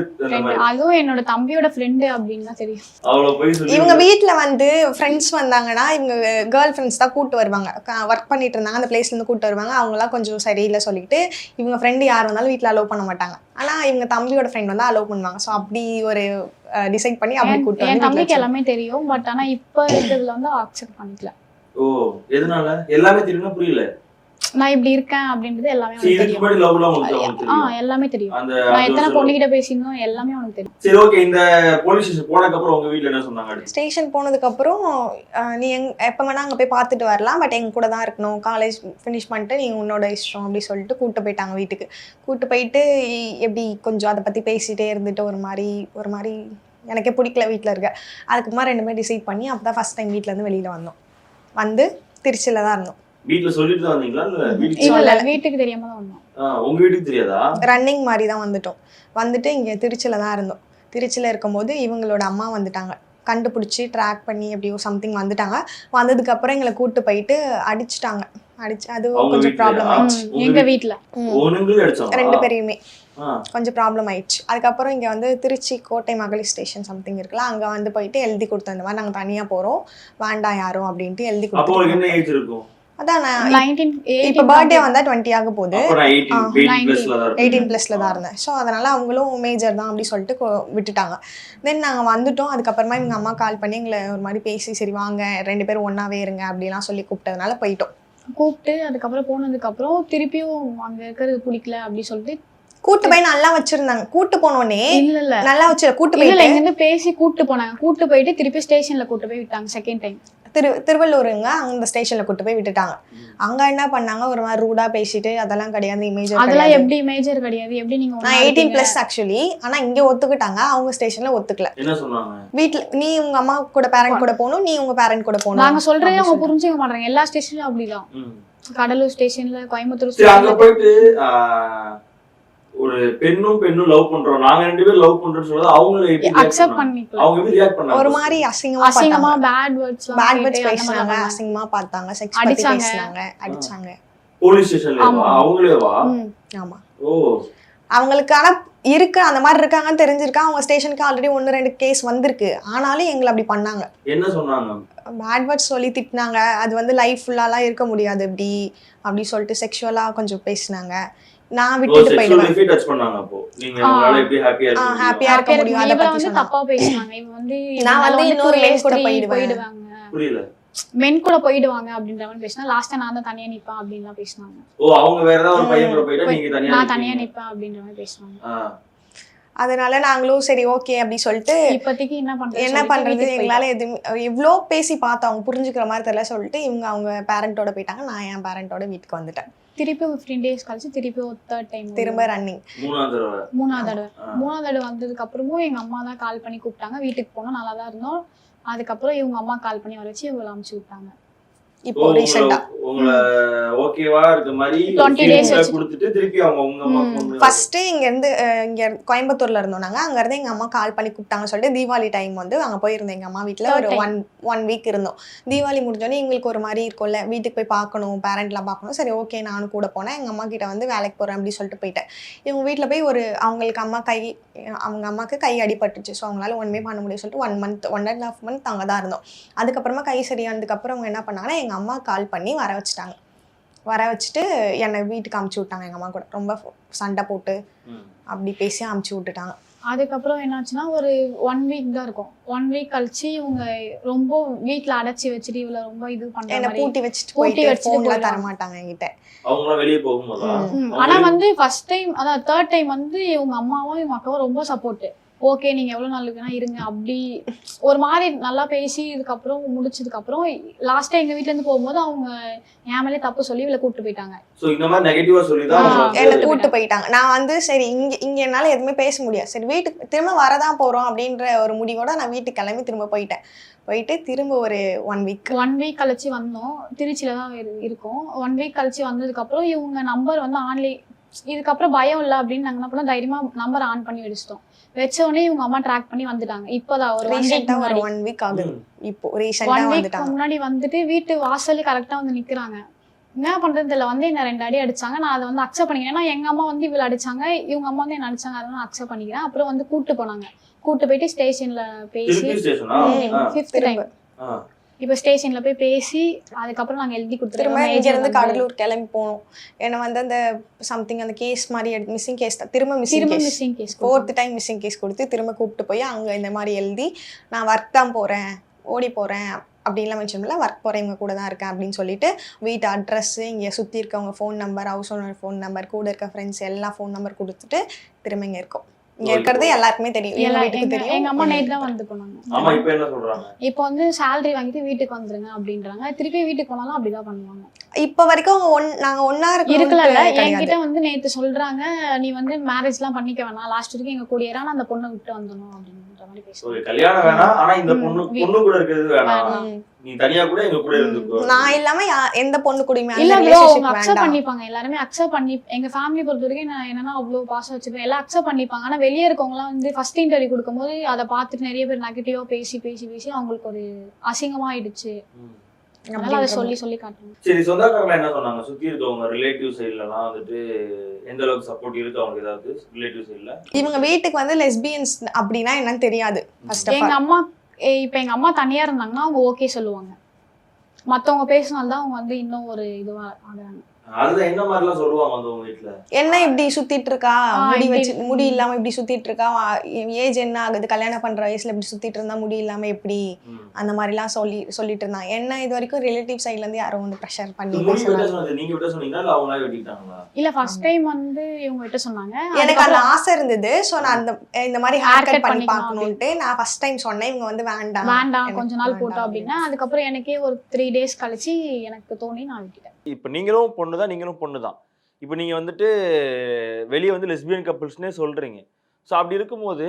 Speaker 3: அதுவும் என்னோட தம்பியோட ஃப்ரெண்டு அப்படின்னு தான் தெரியும்.
Speaker 4: அவள போய் சொல்லி
Speaker 2: இவங்க வீட்டில் வந்து ஃப்ரெண்ட்ஸ் வந்தாங்கன்னா இவங்க கேர்ள் ஃப்ரெண்ட்ஸ் தான் கூட்டு வருவாங்க. ஒர்க் பண்ணிட்டு இருந்தாங்க அந்த பிளேஸ்லேருந்து கூட்டு வருவாங்க. அவங்களாம் கொஞ்சம் சரியில்லை சொல்லிட்டு இவங்க ஃப்ரெண்டு யார் வந்தாலும் வீட்டில் அலோவ் பண்ண மாட்டாங்க. ஆனால் இவங்க தம்பியோட ஃப்ரெண்ட் வந்து அலோவ் பண்ணுவாங்க. ஸோ அப்படி ஒரு டிசைட் பண்ணி அப்படி கூட்டு
Speaker 3: என்
Speaker 2: வந்து
Speaker 3: தம்பிக்கு
Speaker 2: வீட்ல
Speaker 3: எல்லாமே தெரியும். பட் ஆனா இப்ப இருக்கிறதுல வந்து அக்செப்ட் பண்ணிக்கல.
Speaker 4: ஓ எதனால? எல்லாமே தெரியும்னா புரியல.
Speaker 3: நான் இப்படி இருக்கேன் அப்படின்றது எல்லாமே தெரியும். ஆ எல்லாமே தெரியும்.
Speaker 4: அந்த
Speaker 3: நான் எத்தனை பொண்ணுகிட்ட பேசியிருந்தோம் எல்லாமே அவனுக்கு தெரியும்.
Speaker 4: சரி ஓகே இந்த போலீஸ் ஸ்டேஷன் போனதுக்கு அப்புறம் உங்க வீட்ல என்ன சொன்னாங்க அடுத்து?
Speaker 2: ஸ்டேஷன் போனதுக்கப்புறம் அஹ், நீ எங் எப்போ வேணால் அங்கே போய் பார்த்துட்டு வரலாம் பட் எங்க கூட தான் இருக்கணும். காலேஜ் ஃபினிஷ் பண்ணிட்டு நீ உன்னோட இஷ்டம் அப்படி சொல்லிட்டு கூப்பிட்டு போயிட்டாங்க வீட்டுக்கு. கூப்பிட்டு போயிட்டு எப்படி கொஞ்சம் அதை பற்றி பேசிகிட்டே இருந்துட்டு ஒரு மாதிரி ஒரு மாதிரி எனக்கே பிடிக்கல வீட்டில் இருக்க. அதுக்கப்புறமா ரெண்டுமே டிசைட் பண்ணி அப்போ தான் ஃபஸ்ட் டைம் வீட்டிலேருந்து வெளியில் வந்தோம். வந்து திருச்சியில் தான் இருந்தோம்.
Speaker 4: வீட்ல சொல்லிட்டு தான் வந்தீங்களா? இல்ல வீட்டுக்கு
Speaker 3: இல்ல தெரியாம தான் வந்தோம்.
Speaker 4: ஆ, உங்க வீட்டுக்கு தெரியாதா?
Speaker 2: ரன்னிங் மாதிரி தான் வந்துட்டோம். வந்துட்டு இங்கே திருச்சியில் தான் இருந்தோம். திருச்சியில் இருக்கும்போது இவங்களோட அம்மா வந்துட்டாங்க. கண்டுபிடிச்சி ட்ராக் பண்ணி எப்படியோ சம்திங் வந்துட்டாங்க. வந்ததுக்கப்புறம் எங்களை கூட்டு போயிட்டு அடிச்சிட்டாங்க. அடிச்சு அது கொஞ்சம்? ப்ராப்ளம் ஆயிடுச்சு.
Speaker 3: எங்க வீட்ல.
Speaker 2: ரெண்டு பேரையுமே.
Speaker 4: ஆ.
Speaker 2: கொஞ்சம் ப்ராப்ளம் ஆயிடுச்சு. அதுக்கப்புறம் இங்கே வந்து திருச்சி கோட்டை மகளிர் ஸ்டேஷன் சம்திங் இருக்குல்ல அங்கே வந்து போயிட்டு எழுதி கொடுத்தோம். இந்த மாதிரி நாங்கள் தனியாக போகிறோம் வேண்டாம் யாரும் அப்படின்ட்டு எழுதி கொடுத்தோம் அதான்? இப்போ பர்த்டே வந்தால் டுவெண்ட்டி ஆக போகுது.
Speaker 4: எயிட்டீன்
Speaker 2: ஆ,
Speaker 4: எயிட்டீன்
Speaker 3: 19
Speaker 4: பிளஸ்ல தான்
Speaker 2: இருந்தேன். ஸோ அதனால் அவங்களும் மேஜர் தான் அப்படி சொல்லிட்டு விட்டுட்டாங்க. தென் நாங்கள் வந்துட்டோம். அதுக்கப்புறமா எங்கள் அம்மா கால் பண்ணி எங்களை ஒரு மாதிரி பேசி சரி வாங்க ரெண்டு பேரும் ஒன்றாவே இருங்க அப்படிலாம் சொல்லி கூப்பிட்டதுனால போயிட்டோம்.
Speaker 3: கூப்பிட்டு அதுக்கப்புறம் போனதுக்கு அப்புறம் திருப்பியும் அங்க இருக்கிறது பிடிக்கல அப்படி சொல்லிட்டு
Speaker 2: கூட்டு போய் நல்லா வச்சிருந்தாங்க. கூட்டு போனோடனே
Speaker 3: இல்ல இல்ல.
Speaker 2: நல்லா வச்சு கூட்டு
Speaker 3: இங்க இருந்து பேசி கூட்டு போனாங்க. கூட்டு போயிட்டு திருப்பி ஸ்டேஷன்ல கூட்டு போய் விட்டாங்க செகண்ட் டைம்
Speaker 2: திரு திருவள்ளூருங்க அந்த ஸ்டேஷனில் கூட்டு போய் விட்டுட்டாங்க. அங்கே என்ன பண்ணாங்க? ஒரு மாதிரி ரூடாக பேசிட்டு அதெல்லாம் கிடையாது இமேஜ்
Speaker 3: அதெல்லாம் எப்படி மேஜர் கிடையாது? எப்படி நீங்க
Speaker 2: நான் எயிட்டீன்? ப்ளஸ் ஆக்சுவலி ஆனால் இங்கே ஒத்துக்கிட்டாங்க அவங்க ஸ்டேஷனில் ஒத்துக்கல.
Speaker 4: என்ன சொன்னாங்க?
Speaker 2: வீட்டில் நீ உங்கள் அம்மா கூட பேரண்ட் கூட போகணும் நீ உங்கள் பேரண்ட் கூட போகணும்.
Speaker 3: நாங்க சொல்றதே
Speaker 2: அப்படி
Speaker 3: அவங்க. புரிஞ்சுக்க மாட்டாங்க எல்லா ஸ்டேஷன்லயும் அப்படிதான். கடலூர் ஸ்டேஷன்ல கோயம்புத்தூர்
Speaker 4: அங்க
Speaker 3: ஸ்டேஷன்ல
Speaker 4: போயிட்டு ஒரு பெண்ணும் பெண்ணும் லவ் பண்றோம். நாங்க ரெண்டு பேரும் லவ் பண்றோம்னு சொல்றது அவங்க
Speaker 3: அக்செப்ட்? பண்ணிக்கலாம்.
Speaker 4: அவங்க எப்படி ரியாக்ட் பண்ணாங்க?
Speaker 2: ஒரு மாதிரி அசிங்கமா
Speaker 3: அசிங்கமா பேட் வேர்ட்ஸ்
Speaker 2: பேட் வேர்ட்ஸ் பேசினாங்க அசிங்கமா பார்த்தாங்க செக்ஸ் பத்தி. பேசினாங்க அடிச்சாங்க.
Speaker 4: போலீஸ் ஸ்டேஷன்ல
Speaker 3: ஆமா.
Speaker 4: அவங்களேவா?
Speaker 2: ஆமா.
Speaker 4: ஓ.
Speaker 2: அவங்களுக்கு ஆனா இருக்கு அந்த மாதிரி இருக்காங்கன்னு தெரிஞ்சிருக்கா. அவங்க ஸ்டேஷனுக்கு ஆல்ரெடி ஒன்று ரெண்டு கேஸ் வந்திருக்கு. ஆனாலும் எங்களை அப்படி பண்ணாங்க.
Speaker 4: என்ன சொன்னாங்க?
Speaker 2: பேட் வேர்ட்ஸ் சொல்லி திட்டினாங்க. அது வந்து லைஃப் ஃபுல்லாலாம் இருக்க முடியாது இப்படி அப்படி சொல்லிட்டு செக்ஷுவலாக கொஞ்சம் பேசினாங்க. நான் விட்டுட்டு போயிடுவேன்
Speaker 4: ஹாப்பியா
Speaker 2: ஆ,
Speaker 4: இருக்க முடியும்?
Speaker 2: அதை பத்தி.
Speaker 3: தப்பா பேசினாங்க இவன் வந்து
Speaker 2: நான் வந்து இன்னொரு கூட போயிடுவேன்.
Speaker 4: புரியல
Speaker 3: மென் கூட போயிடுவாங்க அப்படின்ற மாதிரி பேசினா லாஸ்டா நான் தான் தனியா நிப்பேன் அப்படின்லாம் பேசினாங்க
Speaker 4: ஓ அவங்க வேற ஏதாவது ஒரு பையன் கூட போயிட்டா நீங்க தனியா
Speaker 3: நான் தனியா. நிப்பேன் அப்படின்ற மாதிரி பேசினாங்க
Speaker 4: ஆ.
Speaker 2: அதனால நாங்களும் சரி ஓகே அப்படி சொல்லிட்டு
Speaker 3: இப்போதைக்கு என்ன பண்றது?
Speaker 2: என்ன பண்றது? எங்களால எதுவுமே எவ்வளோ பேசி பார்த்தோம் அவங்க புரிஞ்சுக்கிற மாதிரி தெரியல சொல்லிட்டு இவங்க அவங்க பேரண்டோட போயிட்டாங்க. நான் என் பேரண்டோட வீட்டுக்கு வந்துட்டேன்.
Speaker 3: திருப்பி ஒரு ஃபிஃப்டீன் டேஸ் கழிச்சு திருப்பி ஒரு தேர்ட் டைம்
Speaker 2: திரும்ப ரன்னிங்
Speaker 4: மூணாவது தடவை.
Speaker 3: மூணாவது தடவை.
Speaker 4: ஆ.
Speaker 3: மூணாவது தடவை வந்ததுக்கு அப்புறமும் எங்க அம்மா தான் கால் பண்ணி கூப்பிட்டாங்க. வீட்டுக்கு போனோம் நல்லா தான் இருந்தோம். அதுக்கப்புறம் இவங்க அம்மா கால் பண்ணி வர வச்சு இவங்களை அமுச்சு விட்டாங்க.
Speaker 2: இப்போ ரீசெண்டா
Speaker 4: ஓகேவா இருக்க மாதிரி
Speaker 3: 20 days
Speaker 4: feedback
Speaker 3: வச்சு.
Speaker 4: கொடுத்துட்டு திருப்பி அவங்க உங்க
Speaker 2: ஃபர்ஸ்ட் இங்க இருந்து இங்க கோயம்புத்தூர்ல இருந்தோம் நாங்க. அங்க இருந்து எங்க அம்மா கால் பண்ணி கூப்பிட்டாங்க சொல்லிட்டு தீபாவளி டைம் வந்து அங்க போயிருந்தோம் எங்க அம்மா வீட்ல ஒரு
Speaker 3: time.
Speaker 2: ஒன் ஒன் வீக் இருந்தோம். தீபாவளி முடிஞ்சோடனே எங்களுக்கு ஒரு மாதிரி இருக்கும்ல. வீட்டுக்கு போய் பார்க்கணும் பேரண்ட்லாம் பார்க்கணும். சரி ஓகே நானும் கூட போனேன். எங்க அம்மா கிட்ட வந்து வேலைக்கு போறேன் அப்படின்னு சொல்லிட்டு போயிட்டேன். இவங்க வீட்ல போய் ஒரு அவங்களுக்கு அம்மா கை அவங்க அம்மாக்கு கை அடிபட்டுச்சு. ஸோ அவங்களால ஒன்றுமே பண்ண முடியும் சொல்லிட்டு one month one and half month அங்கே தான் இருந்தோம். அதுக்கப்புறமா கை சரியானதுக்கு அப்புறம் அவங்க என்ன பண்ணாங்கன்னா எங்க அம்மா கால் பண்ணி வர வச்சுட்டாங்க. வர வச்சுட்டு என்னை வீட்டுக்கு அமுச்சு விட்டாங்க எங்க அம்மா கூட. ரொம்ப சண்டை போட்டு. அப்படி பேசி அமுச்சு விட்டுட்டாங்க.
Speaker 3: அதுக்கப்புறம் என்னாச்சுன்னா ஒரு ஒன் வீக் தான் இருக்கும். ஒன் வீக் கழிச்சு இவங்க ரொம்ப வீட்ல அடைச்சி வச்சுட்டு இவள ரொம்ப இது பண்ற
Speaker 2: என்னை
Speaker 3: மாதிரி
Speaker 2: பூட்டி வச்சுட்டு
Speaker 3: பூட்டி
Speaker 2: போயிட்டு
Speaker 3: வச்சுட்டு
Speaker 2: தர. மாட்டாங்க என்கிட்ட.
Speaker 3: ஆனா வந்து ஃபர்ஸ்ட் டைம் அதான் தேர்ட் டைம் வந்து இவங்க அம்மாவும் இவங்க அக்காவும் ரொம்ப சப்போர்ட் ஓகே நீங்க எவ்வளவு நாளுக்குன்னா இருங்க. அப்படி ஒரு மாதிரி நல்லா பேசி இதுக்கப்புறம் முடிச்சதுக்கு அப்புறம் லாஸ்டா எங்க வீட்ல இருந்து போகும்போது அவங்க என் மேலே தப்பு சொல்லி இவளை கூப்பிட்டு போயிட்டாங்க.
Speaker 4: சோ இந்த மாதிரி நெகட்டிவா சொல்லி தான் அவங்க
Speaker 3: ஆ.
Speaker 4: வந்து-
Speaker 2: என்னை கூட்டு போயிட்டாங்க. நான் வந்து சரி இங்க இங்க என்னால எதுவுமே பேச முடியாது. சரி வீட்டுக்கு திரும்ப வரதான் போறோம் அப்படின்ற ஒரு முடிவோட நான் வீட்டுக்கு கிளம்பி திரும்ப போயிட்டேன். போயிட்டு திரும்ப ஒரு ஒன் வீக்
Speaker 3: ஒன் வீக் கழிச்சு வந்தோம். திருச்சியில தான் இரு- இருக்கோம். ஒன் வீக் கழிச்சு வந்ததுக்கு அப்புறம் இவங்க நம்பர் வந்து ஆன்லைன் இதுக்கப்புறம் பயம் இல்லை அப்படின்னு நாங்க என்ன பண்ணோம் தைரியமா நம்பர் ஆன் பண்ணி வச்சிட்டோம். வச்ச உடனே இவங்க அம்மா ட்ராக் பண்ணி வந்துட்டாங்க. இப்போதான் ஒரு ஒன்
Speaker 2: ரீசெண்டா ஒரு ஒன் வீக் ஆகுது. இப்போ
Speaker 3: ஒன்
Speaker 2: ரீசெண்டா
Speaker 3: வீக்
Speaker 2: வந்துட்டாங்க.
Speaker 3: முன்னாடி வந்துட்டு வீட்டு வாசல்ல கரெக்டா வந்து நிக்கிறாங்க. என்ன பண்றது? தெரியல வந்து என்ன ரெண்டு அடி அடிச்சாங்க. நான் அதை வந்து அக்செப்ட் பண்ணிக்கிறேன். ஏன்னா எங்க அம்மா வந்து இவ்வளவு அடிச்சாங்க. இவங்க அம்மா வந்து என்ன அடிச்சாங்க அதெல்லாம் அக்செப்ட் பண்ணிக்கிறேன். அப்புறம் வந்து கூட்டு போனாங்க. கூட்டு போயிட்டு ஸ்டேஷன்ல பேசி. ஃபிஃப்த் டைம் இப்போ ஸ்டேஷன்ல போய் பேசி அதுக்கப்புறம் நாங்க எழுதி
Speaker 2: திரும்ப
Speaker 3: கொடுத்துருக்கோம்
Speaker 2: இங்க இருந்து கடலூர் கிளம்பி போனோம். ஏன்னா வந்து அந்த சம்திங் அந்த கேஸ் மாதிரி மிஸ்ஸிங் கேஸ் தான். திரும்ப missing
Speaker 3: missing case
Speaker 2: fourth time missing case கொடுத்து திரும்ப கூப்பிட்டு போய் அங்கே இந்த மாதிரி எழுதி நான் ஒர்க் தான் போகிறேன் ஓடி போகிறேன் அப்படின்லாம் பண்ணல ஒர்க் போகிறேன் இவங்க கூட தான் இருக்கேன். அப்படின்னு சொல்லிட்டு வீட்டு அட்ரஸ் இங்கே சுற்றி இருக்கவங்க phone number house owner phone number கூட இருக்க ஃப்ரெண்ட்ஸ் எல்லா ஃபோன் நம்பர் கொடுத்துட்டு திரும்ப இங்கே இருக்கோம். இங்கே இருக்கிறது எல்லாருக்குமே தெரியும். வீட்டுக்கு
Speaker 3: எங்க அம்மா
Speaker 2: தெரியும்
Speaker 3: நைட் தான் வந்து போனாங்க.
Speaker 4: ஆமா இப்ப என்ன சொல்றாங்க?
Speaker 3: இப்போ வந்து salary வாங்கிட்டு வீட்டுக்கு வந்துருங்க அப்படின்றாங்க. திருப்பி வீட்டுக்கு போனாலும் அப்படிதான் பண்ணுவாங்க.
Speaker 2: இப்போ வரைக்கும் ஒன் நாங்கள் ஒன்றா
Speaker 3: இருக்கல என்கிட்ட வந்து நேத்து சொல்றாங்க நீ வந்து மேரேஜ் எல்லாம் பண்ணிக்க வேணாம். லாஸ்ட் வரைக்கும் எங்க கூடிய நான் அந்த பொண்ணை விட்டு வந்துடணும் அப்படின்ற மாதிரி
Speaker 4: So,
Speaker 3: பேசுவாங்க
Speaker 4: கல்யாணம் வேணாம் ஆனா இந்த
Speaker 3: ம்.
Speaker 4: பொண்ணு
Speaker 3: வீ-
Speaker 4: பொண்ணு கூட இருக்கிறது வேணாம்
Speaker 3: வேணாம்.
Speaker 2: ம்.
Speaker 4: நீ தனியா கூட எங்க கூட இருந்துக்கோ
Speaker 2: நான் இல்லாம எந்த பொண்ணு கூடயுமே
Speaker 3: இல்ல ப்ரோ அவங்க அக்செப்ட் பண்ணிப்பாங்க எல்லாருமே அக்செப்ட் பண்ணி எங்க ஃபேமிலி பொறுத்த வரைக்கும் நான் என்னன்னா அவ்வளவு பாசம் வச்சிருப்பேன் எல்லாம் அக்செப்ட் பண்ணிப்பாங்க ஆனா வெளியே இருக்கவங்க எல்லாம் வந்து ஃபர்ஸ்ட் இன்டர்வியூ கொடுக்கும்போது அதை பார்த்துட்டு நிறைய பேர் நெகட்டிவா பேசி பேசி பேசி அவங்களுக்கு ஒரு அசிங்கமா ஆயிடுச்சு
Speaker 4: ம்.
Speaker 3: அதனால அதை சொல்லி சொல்லி காட்டுங்க.
Speaker 4: சரி சொந்தக்காரங்க என்ன சொன்னாங்க? சுத்தி இருக்கவங்க ரிலேட்டிவ் சைட்லலாம் வந்துட்டு எந்த அளவுக்கு சப்போர்ட் இருக்கு? அவங்க ஏதாவது ரிலேட்டிவ் சைட்ல
Speaker 2: இவங்க வீட்டுக்கு வந்து லெஸ்பியன்ஸ் அப்படின்னா என்னன்னு தெரியாது ஃபர்ஸ்ட் ஆஃப்
Speaker 3: எங்க அம்மா இப்ப எங்க அம்மா தனியா இருந்தாங்கன்னா அவங்க ஓகே சொல்லுவாங்க. மத்தவங்க பேசினால்தான் அவங்க வந்து இன்னும் ஒரு இதுவா ஆகுறாங்க.
Speaker 4: என்ன மாதிரிலாம் சொல்லுவாங்க வந்து உங்க வீட்டுல
Speaker 2: என்ன இப்படி சுத்திட்டு இருக்கா? முடி வச்சு முடி இல்லாம இப்படி சுத்திட்டு இருக்கா? ஏஜ் என்ன ஆகுது? கல்யாணம் பண்ற வயசுல இப்படி சுத்திட்டு இருந்தா முடி இல்லாம எப்படி. அந்த மாதிரிலாம் சொல்லி சொல்லிட்டு இருந்தாங்க. என்ன இது வரைக்கும் ரிலேட்டிவ் சைட்ல இருந்து யாரும் வந்து ப்ரெஷர் பண்ணி
Speaker 4: நீங்க சொன்னீங்களா? இல்ல
Speaker 3: ஃபர்ஸ்ட் டைம் வந்து இவங்க கிட்ட சொன்னாங்க.
Speaker 2: எனக்கு அந்த ஆசை இருந்தது. சோ நான் அந்த இந்த மாதிரி ஹேர் கட் பண்ணி பார்க்கணும்ட்டு நான் ஃபர்ஸ்ட் டைம் சொன்னேன். இவங்க வந்து வேண்டாம்.
Speaker 3: வேண்டாம் கொஞ்ச நாள் போட்டோம் அப்படின்னா. அதுக்கப்புறம் எனக்கே ஒரு த்ரீ டேஸ் கழிச்சு எனக்கு தோணி நான் விட்டுட்டேன்.
Speaker 5: இப்போ நீங்களும் பொண்ணு தான் நீங்களும் பொண்ணு தான் இப்போ நீங்கள் வந்துட்டு வெளியே வந்து லெஸ்பியன் கப்பிள்ஸ்னே சொல்கிறீங்க ஸோ அப்படி இருக்கும்போது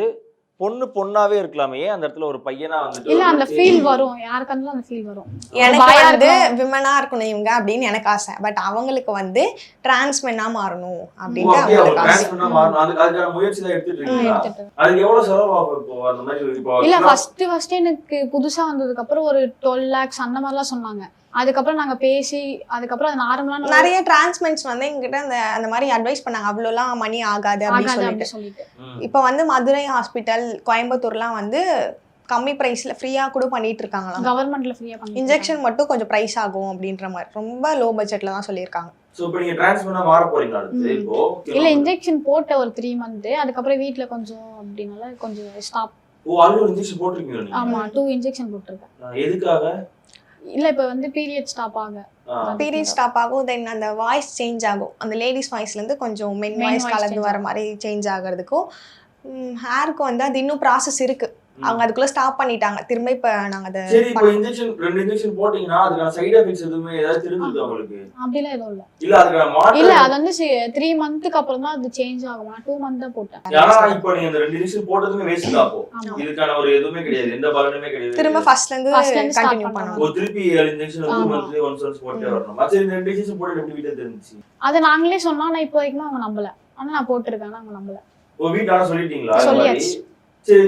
Speaker 5: பொண்ணு பொண்ணாவே இருக்கலாமே. அந்த இடத்துல ஒரு பையனா வந்துட்டு
Speaker 3: இல்ல அந்த ஃபீல் வரும். யாருக்கா அந்த ஃபீல் வரும்.
Speaker 2: எனக்கு வந்து. விமனா இருக்கணும் இவங்க அப்படின்னு எனக்கு ஆசை. பட் அவங்களுக்கு வந்து டிரான்ஸ்மென்னா மாறணும்
Speaker 4: அவங்க
Speaker 2: அவங்களுக்கு ஆசை.
Speaker 4: முயற்சி தான் எடுத்துட்டு
Speaker 3: ம்,
Speaker 4: இருக்கீங்களா?
Speaker 3: எடுத்துட்டு
Speaker 4: அதுக்கு எவ்வளவு செலவாகும் இப்போ? அந்த மாதிரி இப்போ
Speaker 3: இல்ல ஃபர்ஸ்ட் ஃபர்ஸ்ட் எனக்கு புதுசா வந்ததுக்கு அப்புறம் ஒரு டுவெல் லேக்ஸ் அந்த மாதிரிலாம் சொன்னாங்க. அதுக்கப்புறம் நாங்க பேசி அதுக்கப்புறம் அது நார்மலா
Speaker 2: நிறைய டிரான்ஸ்மென்ட்ஸ் வந்து எங்கிட்ட அந்த அந்த மாதிரி அட்வைஸ் பண்ணாங்க. அவ்வளோலாம் மணி ஆகாது அப்படின்னு
Speaker 3: ஆகாது
Speaker 2: சொல்லிட்டு. இப்போ வந்து மதுரை ஹாஸ்பிட்டல் கோயம்புத்தூர்லாம் வந்து கம்மி ப்ரைஸ்ல ஃப்ரீயா கூட பண்ணிட்டு இருக்காங்களாம்.
Speaker 3: கவர்மெண்ட்ல ஃப்ரீயா பண்ணி
Speaker 2: இன்ஜெக்ஷன் மட்டும் கொஞ்சம் ப்ரைஸ் ஆகும் அப்படின்ற மாதிரி. ரொம்ப லோ பட்ஜெட்ல தான் சொல்லியிருக்காங்க?
Speaker 3: இல்ல இன்ஜெக்ஷன் போட்ட ஒரு த்ரீ மந்த் அதுக்கப்புறம் வீட்ல கொஞ்சம் அப்படினால கொஞ்சம் ஸ்டாப்? ஆமா டூ இன்ஜெக்ஷன் போட்டிருக்கேன்.
Speaker 4: எதுக்காக?
Speaker 3: இல்ல இப்ப வந்து பீரியட் ஸ்டாப் ஆக.
Speaker 2: பீரியட் ஸ்டாப் ஆகும் தென் அந்த வாய்ஸ் சேஞ்ச் ஆகும். அந்த லேடிஸ் வாய்ஸ்லேருந்து கொஞ்சம் மென்
Speaker 3: Men
Speaker 2: வாய்ஸ்
Speaker 3: voice
Speaker 2: கலந்து வர மாதிரி சேஞ்ச் ஆகிறதுக்கும் ஹேருக்கு வந்து அது இன்னும் ப்ராசஸ் இருக்கு. அவங்க அதுக்குள்ள ஸ்டாப் பண்ணிட்டாங்க. திரும்ப இப்போ நாங்கள் அதை
Speaker 4: சரி இப்போ இன்ஜெக்ஷன் ரெண்டு இன்ஜெக்ஷன் போட்டீங்கன்னா அதுக்கான சைடு எஃபெக்ட்ஸ் எதுவுமே ஏதாவது தெரிஞ்சிருக்கு உங்களுக்கு?
Speaker 3: அப்படிலாம் எதுவும் இல்ல.
Speaker 4: இல்ல அதுக்கான
Speaker 3: இல்ல
Speaker 4: மாற்றம்
Speaker 3: அது வந்து த்ரீ மந்த்துக்கு அப்புறம் தான் அது சேஞ்ச் ஆகும். நான் டூ மந்த் தான் போட்டேன்.
Speaker 4: ஏன்னா இப்போ நீங்க அந்த ரெண்டு இன்ஜெக்ஷன் போட்டதுமே வேஸ்ட் தான் அப்போ. இதுக்கான ஒரு எதுவுமே கிடையாது. எந்த பலனுமே கிடையாது.
Speaker 2: திரும்ப ஃபர்ஸ்ட்லேருந்து
Speaker 3: First ல இருந்து
Speaker 2: கண்டினியூ.
Speaker 3: பண்ணணும்.
Speaker 4: ஒரு திருப்பி ஏழு இன்ஜெக்ஷன் வந்து. மந்த்லி ஒன்ஸ் ஒன்ஸ் போட்டே வரணும். மற்ற இந்த ரெண்டு இன்ஜெக்ஷன் போட்டு எப்படி வீட்டுல தெரிஞ்சுச்சு?
Speaker 3: அது நாங்களே சொன்னா நான் இப்போ வரைக்கும் அவங்க நம்பல. ஆனா நான் போட்டிருக்கேன் ஆனா அவங்க நம்பல.
Speaker 4: உங்க வீட்டான சொல்லிட்டீங்களா?
Speaker 3: சொல்லியாச்சு.
Speaker 4: சரி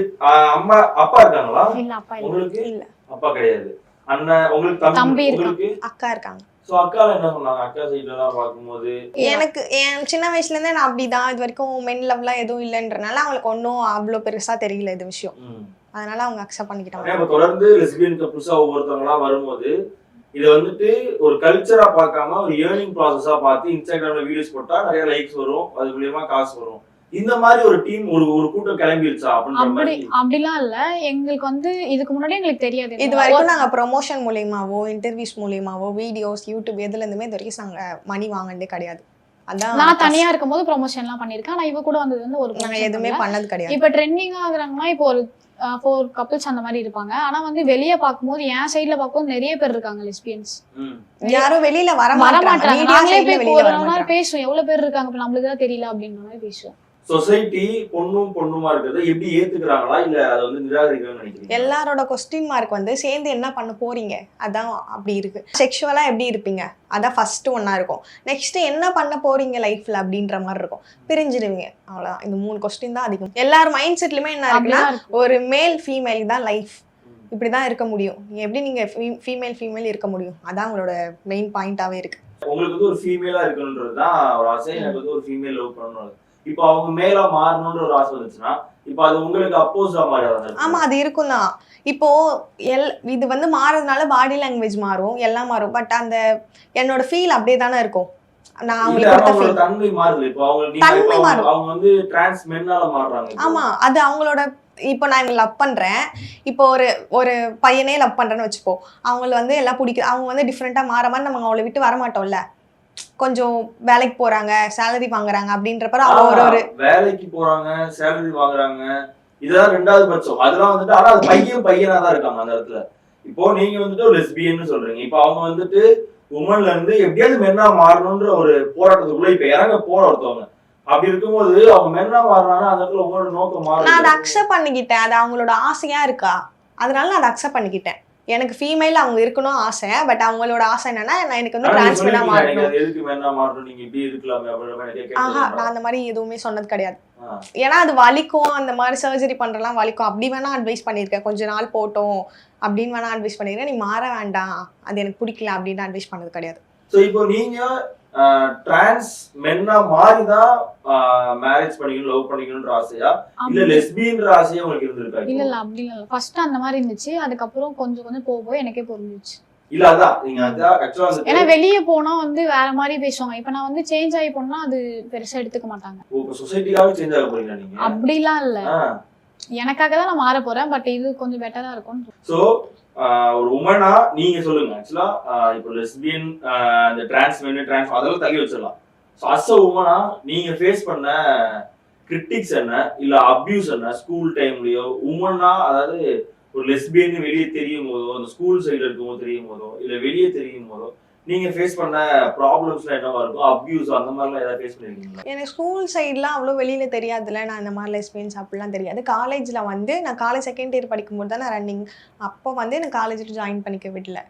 Speaker 4: அம்மா அப்பா இருக்காங்களா?
Speaker 3: இல்ல அப்பா இல்ல.
Speaker 4: உங்களுக்கு?
Speaker 2: இல்ல.
Speaker 4: அப்பா கிடையாது. அண்ணன் உங்களுக்கு தம்பி. உங்களுக்கு?
Speaker 2: அக்கா இருக்காங்க.
Speaker 4: சோ அக்கால என்ன சொன்னாங்க? அக்கா சைடுல எல்லாம் பார்க்கும்போது?
Speaker 2: எனக்கு என் சின்ன வயசுல இருந்தே நான் அப்படிதான். இது வரைக்கும் மென் லவ்லாம் எதுவும் இல்லைன்றனால அவங்களுக்கு ஒன்றும் அவ்வளோ பெருசா தெரியல இது விஷயம். அதனால அவங்க அக்செப்ட் பண்ணிக்கிட்டாங்க.
Speaker 4: இப்ப தொடர்ந்து லெஸ்பியன் கப்புள்ஸா ஒவ்வொருத்தவங்களா வரும்போது இதை வந்துட்டு ஒரு கல்ச்சரா பார்க்காம ஒரு ஏர்னிங் ப்ராசஸா பார்த்து இன்ஸ்டாகிராம்ல வீடியோஸ் போட்டா நிறைய லைக்ஸ் வரும். அது மூலியமா காசு வரும். இந்த மாதிரி ஒரு டீம் ஒரு ஒரு கூட்டம் அப்படின்ற
Speaker 3: அப்படி அப்படிலாம் இல்ல. எங்களுக்கு வந்து இதுக்கு முன்னாடி எங்களுக்கு தெரியாது.
Speaker 2: இது வரைக்கும் நாங்க ப்ரொமோஷன் மூலியமாவோ இன்டர்வியூஸ் மூலியமாவோ வீடியோஸ் யூடியூப் எதுல இருந்துமே இது வரைக்கும் நாங்க மணி வாங்கினதே கிடையாது. அதான்
Speaker 3: நான் தனியா இருக்கும்போது ப்ரொமோஷன் எல்லாம் பண்ணிருக்கேன் ஆனா இவ கூட வந்தது வந்து ஒரு
Speaker 2: நாங்க எதுவுமே. பண்ணது கிடையாது.
Speaker 3: இப்ப ட்ரெண்டிங் ஆகுறாங்கன்னா இப்போ ஒரு ஃபோர் கப்பிள்ஸ் அந்த மாதிரி இருப்பாங்க. ஆனா வந்து வெளிய பார்க்கும்போது என் சைடுல பார்க்கும்போது நிறைய பேர் இருக்காங்க லெஸ்பியன்ஸ்.
Speaker 2: யாரும் வெளியில வர
Speaker 3: வர
Speaker 2: மாட்டாங்க.
Speaker 3: நாங்களே போய் ஒரு நாள் பேசுவோம். எவ்வளவு பேர் இருக்காங்க? இப்ப நம்மளுக்கு தான் தெரியல அப்படின்ற மாதிரி பேசுவோம்.
Speaker 4: சொசைட்டி பொண்ணும் பொண்ணுமா இருக்கிறத எப்படி ஏத்துக்கிறாங்களா? இல்ல அதை வந்து நிராகரிக்கிறாங்கன்னு நினைக்கிறீங்க
Speaker 2: எல்லாரோட கொஸ்டின் மார்க் வந்து சேர்ந்து என்ன பண்ண போறீங்க? அதான் அப்படி இருக்கு. செக்ஷுவலா எப்படி இருப்பீங்க? அதான் ஃபர்ஸ்ட் ஒண்ணா இருக்கும். நெக்ஸ்ட் என்ன பண்ண போறீங்க லைஃப்ல அப்படின்ற மாதிரி இருக்கும். பிரிஞ்சிடுவீங்க. அவ்வளவுதான். இந்த மூணு கொஸ்டின் தான் அதிகம். எல்லார் மைண்ட் செட்லயுமே என்ன இருக்குன்னா ஒரு மேல் ஃபீமேல் தான் லைஃப் இப்படிதான் இருக்க முடியும். எப்படி நீங்க ஃபீமேல் ஃபீமேல் இருக்க முடியும்? அதான் உங்களோட மெயின் பாயிண்டாவே இருக்கு.
Speaker 4: உங்களுக்கு வந்து ஒரு ஃபீமேலா இருக்கணுன்றது தான் ஒரு ஆசை. எனக்கு வந்து ஒரு ஃபீமேல் லவ் பண்ணணும். இப்போ அவங்க மேலா மாறணும்ன்ற ஒரு ஆசை வந்துச்சுன்னா இப்போ அது உங்களுக்கு அப்போஸா மாறி
Speaker 2: ஆமா அது இருக்கும் தான் இப்போ எல் இது வந்து மாறதுனால பாடி லாங்குவேஜ் மாறும் எல்லாம் மாறும். பட் அந்த என்னோட ஃபீல் அப்படியே தானே இருக்கும். நான் அவங்களுக்கு
Speaker 4: ஆனா
Speaker 2: கொடுத்த
Speaker 4: அவங்களோட
Speaker 2: ஃபீல்
Speaker 4: தன்மை மாறுது இப்போ அவங்க
Speaker 2: தன்மை மாறும்.
Speaker 4: வந்து டிரான்ஸ் மென்னால மாறுறாங்க இப்போ.
Speaker 2: ஆமா அது அவங்களோட இப்போ நான் இவங்க லவ் பண்றேன். இப்போ ஒரு ஒரு பையனே லவ் பண்றேன்னு வச்சுப்போ அவங்கள வந்து எல்லாம் பிடிக்குது அவங்க வந்து டிஃப்ரெண்டா மாற மாதிரி நம்ம அவங்கள விட்டு வர மாட்டோம்ல. கொஞ்சம் வேலைக்கு போறாங்க சேலரி வாங்குறாங்க அப்படின்றப்ப ஒரு ஒரு
Speaker 4: வேலைக்கு போறாங்க சேலரி வாங்குறாங்க. இதெல்லாம் ரெண்டாவது பட்சம். அதெல்லாம் வந்துட்டு ஆனா அது பையன் பையனா தான் இருக்காங்க அந்த இடத்துல. இப்போ நீங்க வந்துட்டு ஒரு லெஸ்பியன்னு சொல்றீங்க. இப்போ அவங்க வந்துட்டு உமன்ல இருந்து எப்படியாவது மென்னா மாறணும்ன்ற ஒரு போராட்டத்துக்குள்ள இப்ப இறங்க போற ஒருத்தவங்க. அப்படி இருக்கும்போது அவங்க மென்னா மாறுறாங்கன்னா அந்த இடத்துல உங்களோட நோக்கம்
Speaker 2: நான் அதை அக்செப்ட் பண்ணிக்கிட்டேன். அது அவங்களோட ஆசையா இருக்கா? அதனால நான் அதை அக்செப்ட் பண்ணிக்கிட்டேன். எனக்கு ஃபீமேல் அவங்க இருக்கணும் ஆசை பட் அவங்களோட ஆசை என்னன்னா நான் எனக்கு வந்து டிரான்ஸ்மெண்டா மாறணும். ஆஹா நான் அந்த மாதிரி எதுவுமே சொன்னது கிடையாது. ஏன்னா அது வலிக்கும் அந்த மாதிரி சர்ஜரி பண்றலாம் வலிக்கும். அப்படி வேணா அட்வைஸ் பண்ணியிருக்கேன் கொஞ்ச நாள் போட்டோம் அப்படின்னு வேணா அட்வைஸ் பண்ணியிருக்கேன் நீ மாற வேண்டாம் அது எனக்கு பிடிக்கல அப்படின்னு அட்வைஸ் பண்ணது கிடையாது.
Speaker 4: சோ இப்போ நீங்க டிரான்ஸ் மென்னா மாறி தான் மேரேஜ் பண்ணிக்கணும் லவ் பண்ணிக்கணும்ன்ற ஆசையா? இல்ல லெஸ்பியன்ற ஆசையா உங்களுக்கு இருந்திருக்கா
Speaker 3: இல்ல? இல்ல அப்படி இல்ல. ஃபர்ஸ்ட் அந்த மாதிரி இருந்துச்சு. அதுக்கப்புறம் கொஞ்சம் கொஞ்சம் போக போக எனக்கே புரிஞ்சிச்சு
Speaker 4: இல்ல அதான். நீங்க அதான்
Speaker 3: ஏன்னா வெளிய போனா வந்து வேற மாதிரி பேசுவாங்க. இப்ப நான் வந்து சேஞ்ச் ஆகி போனா அது பெருசா எடுத்துக்க மாட்டாங்க. அப்படிலாம் இல்ல. எனக்காக தான் நான் மாற போறேன். பட் இது கொஞ்சம் பெட்டரா இருக்கும்
Speaker 4: சோ ஒரு உமனா நீங்க சொல்லுங்க. ஆக்சுவலா இப்போ லெஸ்பியன் இந்த டிரான்ஸ் மென் டிரான்ஸ் அதெல்லாம் தள்ளி வச்சிடலாம். ஸோ அஸ் அ உமனா நீங்க ஃபேஸ் பண்ண கிரிட்டிக்ஸ் என்ன இல்ல அப்யூஸ் என்ன ஸ்கூல் டைம்லயோ உமனா அதாவது ஒரு லெஸ்பியன் வெளியே தெரியும் போதோ அந்த ஸ்கூல் சைடுல இருக்கும்போது தெரியும் போதோ இல்ல வெளியே தெரியும் போதோ நீங்க ஃபேஸ் பண்ண ப்ராப்ளம்ஸ்லாம் என்னவா இருக்கும்? அபியூஸ் அந்த மாதிரிலாம் ஏதாவது ஃபேஸ் பண்ணிருக்கீங்களா?
Speaker 2: எனக்கு ஸ்கூல் சைட்லாம் அவ்வளோ வெளியில தெரியாதுல்ல. நான் இந்த மாதிரி லெஸ்பியன்ஸ் அப்படிலாம் தெரியாது. காலேஜில் வந்து நான் காலேஜ் செகண்ட் இயர் படிக்கும்போது தான் நான் ரன்னிங் அப்போ வந்து எனக்கு காலேஜில் ஜாயின் பண்ணிக்க விடல.